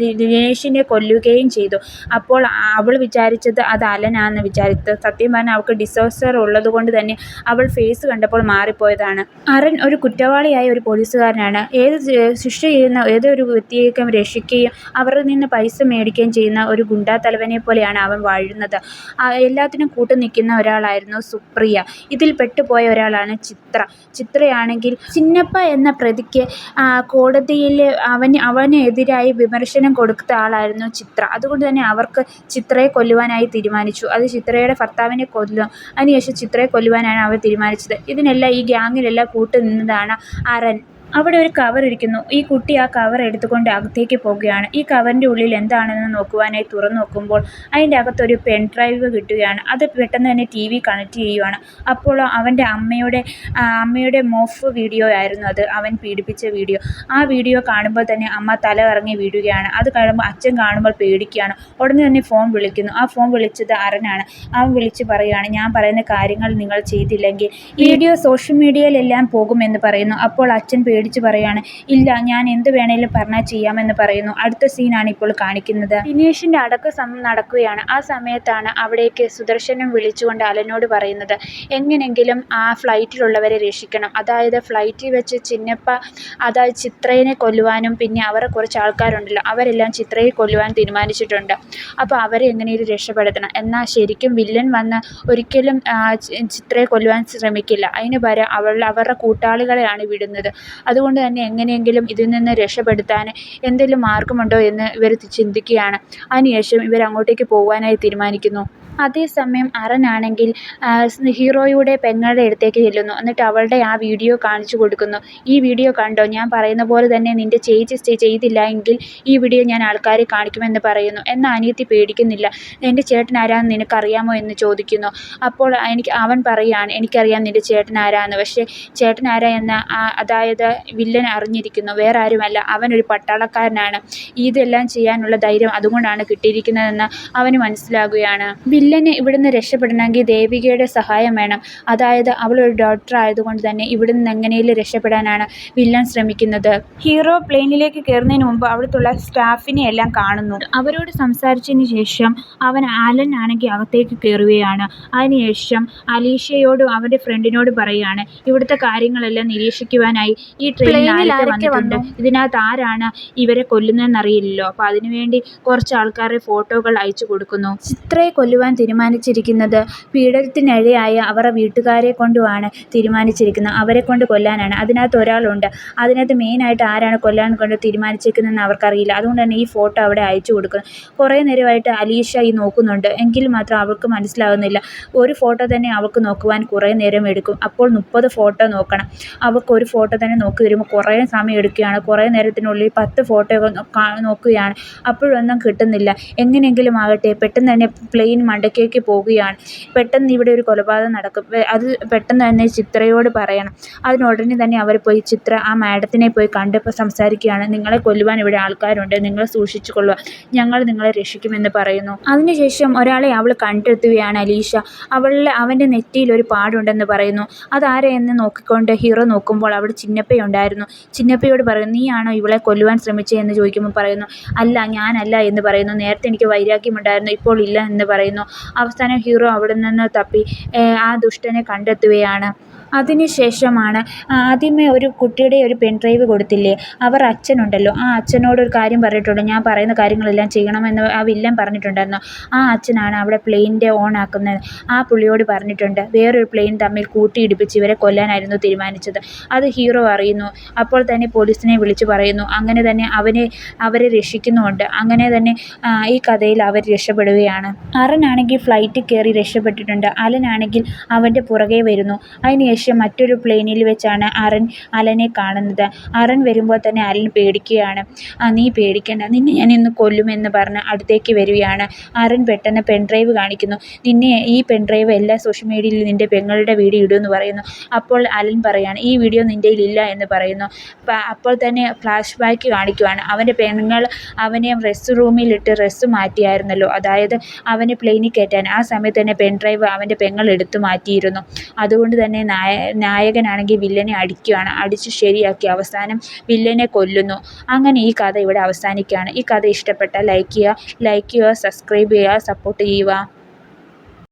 ദിനേശിനെ കൊല്ലുകയും ചെയ്തു. അപ്പോൾ അവൾ വിചാരിച്ചത് അത് അലനാണെന്ന് വിചാരിച്ചത്. സത്യം പറഞ്ഞാൽ അവൾക്ക് ഡിസോസർ ഉള്ളത് കൊണ്ട് തന്നെ അവൾ ഫേസ് കണ്ടപ്പോൾ മാറിപ്പോയതാണ്. അരൺ ഒരു കുറ്റവാളിയായ ഒരു പോലീസുകാരനാണ്. ഏത് ശിക്ഷ ചെയ്യുന്ന ഏതൊരു വ്യക്തിയേക്കും രക്ഷിക്കുകയും അവരിൽ നിന്ന് പൈസ മേടിക്കുകയും ചെയ്യുന്ന ഒരു ഗുണ്ടാ തലവനെ പോലെയാണ് അവൻ വാഴുന്നത്. എല്ലാത്തിനും കൂട്ടു നിൽക്കുന്ന ഒരാളായിരുന്നു സുപ്രിയ. ഇതിൽ പെട്ടുപോയ ഒരാളാണ് ചിത്ര. ചിത്രയാണെങ്കിൽ ചിന്നപ്പ എന്ന പ്രതിക്ക് കോടതിയിൽ അവന് അവനെതിരായി വിമർശനം കൊടുത്ത ആളായിരുന്നു ചിത്ര. അതുകൊണ്ട് തന്നെ അവർക്ക് ചിത്രയെ കൊല്ലുവാനായി തീരുമാനിച്ചു. അത് ചിത്രയുടെ ഭർത്താവിനെ കൊല്ലും. അതിനുശേഷം ചിത്രയെ കൊല്ലുവാനാണ് അവർ തീരുമാനിച്ചത്. ഇതിനെല്ലാം ഈ ഗ്യാങ്ങിലെല്ലാം കൂട്ടുനിന്നതാണ് അരൺ അവിടെ ഒരു കവർ ഇരിക്കുന്നു. ഈ കുട്ടി ആ കവർ എടുത്തുകൊണ്ട് അകത്തേക്ക് പോകുകയാണ്. ഈ കവറിന്റെ ഉള്ളിൽ എന്താണെന്ന് നോക്കുവാനായി തുറന്നു നോക്കുമ്പോൾ അതിന്റെ അകത്തൊരു പെൻ ഡ്രൈവ് കിട്ടുകയാണ്. അത് പെട്ടെന്ന് തന്നെ ടി വി കണക്ട് ചെയ്യുകയാണ് അപ്പോൾ അവന്റെ അമ്മയുടെ അമ്മയുടെ മോഫ് വീഡിയോ ആയിരുന്നു അത്. അവൻ പീഡിപ്പിച്ച വീഡിയോ ആ വീഡിയോ കാണുമ്പോൾ തന്നെ അമ്മ തല ഇറങ്ങി വീഴുകയാണ്. അത് കാണുമ്പോൾ അച്ഛൻ കാണുമ്പോൾ പേടിക്കുകയാണ്. ഉടനെ തന്നെ ഫോൺ വിളിക്കുന്നു. ആ ഫോൺ വിളിച്ചത് അരനാണ് അവൻ വിളിച്ച് പറയുകയാണ് ഞാൻ പറയുന്ന കാര്യങ്ങൾ നിങ്ങൾ ചെയ്തില്ലെങ്കിൽ വീഡിയോ സോഷ്യൽ മീഡിയയിലെല്ലാം പോകുമെന്ന് പറയുന്നു. അപ്പോൾ അച്ഛൻ പേടിച്ച് പറയാണ് ഇല്ല ഞാൻ എന്ത് വേണേലും പറഞ്ഞാൽ ചെയ്യാമെന്ന് പറയുന്നു. അടുത്ത സീനാണ് ഇപ്പോൾ കാണിക്കുന്നത്. ദിനേഷിന്റെ അടക്ക സമയം നടക്കുകയാണ്. ആ സമയത്താണ് അവിടേക്ക് സുദർശനം വിളിച്ചുകൊണ്ട് അലനോട് പറയുന്നത് എങ്ങനെങ്കിലും ആ ഫ്ലൈറ്റിലുള്ളവരെ രക്ഷിക്കണം. അതായത് ഫ്ലൈറ്റിൽ വെച്ച് ചിന്നപ്പ അതായത് ചിത്രയെ കൊല്ലുവാനും പിന്നെ അവരെ കുറച്ച് ആൾക്കാരുണ്ടല്ലോ അവരെല്ലാം ചിത്രയെ കൊല്ലുവാൻ തീരുമാനിച്ചിട്ടുണ്ട്. അപ്പോൾ അവരെ എങ്ങനെയും രക്ഷപ്പെടുത്തണം. എന്നാൽ ശരിക്കും വില്ലൻ വന്ന് ഒരിക്കലും ചിത്രയെ കൊല്ലുവാൻ ശ്രമിക്കില്ല. അതിന് പകരം അവൾ അവരുടെ കൂട്ടാളികളെയാണ് വിടുന്നത്. അതുകൊണ്ട് തന്നെ എങ്ങനെയെങ്കിലും ഇതിൽ നിന്ന് രക്ഷപ്പെടുത്താൻ എന്തെങ്കിലും മാർഗമുണ്ടോ എന്ന് ഇവർ ചിന്തിക്കുകയാണ്. അതിനുശേഷം ഇവർ അങ്ങോട്ടേക്ക് പോകാനായി തീരുമാനിക്കുന്നു. അതേസമയം അറനാണെങ്കിൽ ഹീറോയുടെ പെങ്ങളുടെ അടുത്തേക്ക് ചെല്ലുന്നു. എന്നിട്ട് അവളുടെ ആ വീഡിയോ കാണിച്ചു കൊടുക്കുന്നു. ഈ വീഡിയോ കണ്ടോ? ഞാൻ പറയുന്ന പോലെ തന്നെ നിന്റെ ചേച്ചി സ്റ്റേ ചെയ്തില്ല എങ്കിൽ ഈ വീഡിയോ ഞാൻ ആൾക്കാരെ കാണിക്കുമെന്ന് പറയുന്നു. എന്നാൽ അനിയത്തി പേടിക്കുന്നില്ല. എന്റെ ചേട്ടൻ ആരാന്ന് നിനക്കറിയാമോ? എന്ന് ചോദിക്കുന്നു. അപ്പോൾ എനിക്ക് അവൻ പറയുകയാണ് എനിക്കറിയാം നിന്റെ ചേട്ടൻ ആരാന്ന്. പക്ഷേ ചേട്ടൻ ആരാ എന്ന അതായത് വില്ലൻ അറിഞ്ഞിരിക്കുന്നു. വേറെ ആരുമല്ല അവനൊരു പട്ടാളക്കാരനാണ്. ഇതെല്ലാം ചെയ്യാനുള്ള ധൈര്യം അതുകൊണ്ടാണ് കിട്ടിയിരിക്കുന്നതെന്ന് അവന് മനസ്സിലാകുകയാണ്. വില്ലന് ഇവിടുന്ന് രക്ഷപ്പെടണമെങ്കിൽ ദേവികയുടെ സഹായം വേണം. അതായത് അവളൊരു ഡോക്ടർ ആയതുകൊണ്ട് തന്നെ ഇവിടുന്ന് എങ്ങനെയും രക്ഷപ്പെടാനാണ് വില്ലൻ ശ്രമിക്കുന്നത്. ഹീറോ പ്ലെയിനിലേക്ക് കയറുന്നതിന് മുമ്പ് അവിടുത്തുള്ള സ്റ്റാഫിനെ എല്ലാം കാണുന്നു. അവരോട് സംസാരിച്ചതിന് ശേഷം അവൻ ആലൻ ആണെങ്കിൽ അകത്തേക്ക് കയറുകയാണ്. അതിനുശേഷം അലീഷയോടും അവന്റെ ഫ്രണ്ടിനോട് പറയുകയാണ് ഇവിടുത്തെ കാര്യങ്ങളെല്ലാം നിരീക്ഷിക്കുവാനായി ഈ ട്രെയിനിൽ ആരൊക്കെ വന്നിട്ടുണ്ട്? ഇതിനകത്ത് ആരാണ് ഇവരെ കൊല്ലുന്നതെന്ന് അറിയില്ലല്ലോ അപ്പോൾ അതിനുവേണ്ടി കുറച്ച് ആൾക്കാരുടെ ഫോട്ടോകൾ അയച്ചു കൊടുക്കുന്നു. ചിത്രയെ കൊല്ലുവാൻ തീരുമാനിച്ചിരിക്കുന്നത് പീഡനത്തിനിരയായ അവരുടെ വീട്ടുകാരെ കൊണ്ടുമാണ് തീരുമാനിച്ചിരിക്കുന്നത്. അവരെ കൊണ്ട് കൊല്ലാനാണ്. അതിനകത്ത് ഒരാളുണ്ട്. അതിനകത്ത് മെയിനായിട്ട് ആരാണ് കൊല്ലാൻ കൊണ്ട് തീരുമാനിച്ചിരിക്കുന്നതെന്ന് അവർക്കറിയില്ല. അതുകൊണ്ട് തന്നെ ഈ ഫോട്ടോ അവിടെ അയച്ചു കൊടുക്കുന്നു. കുറേ നേരമായിട്ട് അലീഷ ഈ നോക്കുന്നുണ്ട്. എങ്കിൽ മാത്രം അവൾക്ക് മനസ്സിലാകുന്നില്ല ഒരു ഫോട്ടോ തന്നെ അവൾക്ക് നോക്കുവാൻ കുറേ നേരം എടുക്കും. അപ്പോൾ മുപ്പത് ഫോട്ടോ നോക്കണം. അവൾക്ക് ഒരു ഫോട്ടോ തന്നെ നോക്കി നോക്കി വരുമ്പോൾ കുറേ സമയം എടുക്കുകയാണ്. കുറേ നേരത്തിനുള്ളിൽ പത്ത് ഫോട്ടോകൾ നോക്കുകയാണ്. അപ്പോഴൊന്നും കിട്ടുന്നില്ല. എങ്ങനെയെങ്കിലും ആകട്ടെ പെട്ടെന്ന് തന്നെ പ്ലെയിൻ മണ്ടയ്ക്കേക്ക് പോവുകയാണ്. പെട്ടെന്ന് ഇവിടെ ഒരു കൊലപാതകം നടക്കും. അത് പെട്ടെന്ന് തന്നെ ചിത്രയോട് പറയണം. അതിനുടനെ തന്നെ അവർ പോയി ചിത്ര ആ മാഡത്തിനെ പോയി കണ്ടപ്പോൾ സംസാരിക്കുകയാണ്. നിങ്ങളെ കൊല്ലുവാൻ ഇവിടെ ആൾക്കാരുണ്ട്. നിങ്ങൾ സൂക്ഷിച്ചു കൊള്ളുക ഞങ്ങൾ നിങ്ങളെ രക്ഷിക്കുമെന്ന് പറയുന്നു. അതിനുശേഷം ഒരാളെ അവൾ കണ്ടെത്തുകയാണ് അലീഷ. അവളുടെ അവന്റെ നെറ്റിയിൽ ഒരു പാടുണ്ടെന്ന് പറയുന്നു. അതാരെയെന്ന് നോക്കിക്കൊണ്ട്? ഹീറോ നോക്കുമ്പോൾ അവിടെ ചിന്നപ്പയുണ്ടായിരുന്നു ചിന്നപ്പയോട് പറയുന്നു നീയാണോ ഇവളെ കൊല്ലുവാൻ ശ്രമിച്ചതെന്ന് ചോദിക്കുമ്പോൾ പറയുന്നു അല്ല ഞാനല്ല എന്ന് പറയുന്നു. നേരത്തെ എനിക്ക് വൈരാഗ്യമുണ്ടായിരുന്നു ഇപ്പോൾ ഇല്ല എന്ന് പറയുന്നു. അവസാനം ഹീറോ അവിടെ നിന്ന് തപ്പി ആ ദുഷ്ടനെ കണ്ടെത്തുകയാണ്. അതിനുശേഷമാണ് ആദ്യമേ ഒരു കുട്ടിയുടെ ഒരു പെൻ ഡ്രൈവ് കൊടുത്തില്ലേ അവർ അച്ഛനുണ്ടല്ലോ ആ അച്ഛനോട് ഒരു കാര്യം പറഞ്ഞിട്ടുണ്ട് ഞാൻ പറയുന്ന കാര്യങ്ങളെല്ലാം ചെയ്യണമെന്ന് ആ വില്ലൻ പറഞ്ഞിട്ടുണ്ടായിരുന്നു. ആ അച്ഛനാണ് അവിടെ പ്ലെയിനിന്റെ ഓൺ ആക്കുന്നത്. ആ പുള്ളിയോട് പറഞ്ഞിട്ടുണ്ട് വേറൊരു പ്ലെയിൻ തമ്മിൽ കൂട്ടിയിടിപ്പിച്ച് ഇവരെ കൊല്ലാനായിരുന്നു തീരുമാനിച്ചത്. അത് ഹീറോ അറിയുന്നു. അപ്പോൾ തന്നെ പോലീസിനെ വിളിച്ചു പറയുന്നു. അങ്ങനെ തന്നെ അവനെ അവരെ രക്ഷിക്കുന്നുമുണ്ട്. അങ്ങനെ തന്നെ ഈ കഥയിൽ അവർ രക്ഷപ്പെടുകയാണ്. അറനാണെങ്കിൽ ഫ്ലൈറ്റിൽ കയറി രക്ഷപ്പെട്ടിട്ടുണ്ട്. അലനാണെങ്കിൽ അവന്റെ പുറകെ വരുന്നു. അതിനുശേഷം മറ്റൊരു പ്ലെയിനിൽ വെച്ചാണ് അരൺ അലനെ കാണുന്നത്. അരൺ വരുമ്പോൾ തന്നെ അലൻ പേടിക്കുകയാണ്. ആ നീ പേടിക്കേണ്ട. നിന്നെ ഞാൻ ഇന്ന് കൊല്ലുമെന്ന് പറഞ്ഞ് അടുത്തേക്ക് വരികയാണ്. അരൺ പെട്ടെന്ന് പെൻഡ്രൈവ് കാണിക്കുന്നു. നിന്നെ ഈ പെൻഡ്രൈവ് എല്ലാ സോഷ്യൽ മീഡിയയിൽ നിന്റെ പെങ്ങളുടെ വീഡിയോ ഇടുമെന്ന് പറയുന്നു. അപ്പോൾ അലൻ പറയാണ് ഈ വീഡിയോ നിന്റെ ഇല്ല എന്ന് പറയുന്നു. അപ്പോൾ തന്നെ ഫ്ലാഷ് ബാക്ക് കാണിക്കുവാണ്. അവന്റെ പെണ്ണുങ്ങൾ അവനെ റെസ്റ്റ് റൂമിലിട്ട് റെസ്റ്റ് മാറ്റിയായിരുന്നല്ലോ. അതായത് അവനെ പ്ലെയിനിൽ കയറ്റാൻ ആ സമയത്ത് തന്നെ പെൻഡ്രൈവ് അവന്റെ പെങ്ങൾ എടുത്തു മാറ്റിയിരുന്നു. അതുകൊണ്ട് തന്നെ നായ നായകനാണെങ്കിൽ വില്ലനെ അടിക്കുകയാണ്. അടിച്ച് ശരിയാക്കി അവസാനം വില്ലനെ കൊല്ലുന്നു. അങ്ങനെ ഈ കഥ ഇവിടെ അവസാനിക്കുകയാണ്. ഈ കഥ ഇഷ്ടപ്പെട്ടാൽ ലൈക്ക് ചെയ്യുക ലൈക്ക് ചെയ്യുക സബ്സ്ക്രൈബ് ചെയ്യുക സപ്പോർട്ട് ചെയ്യുക.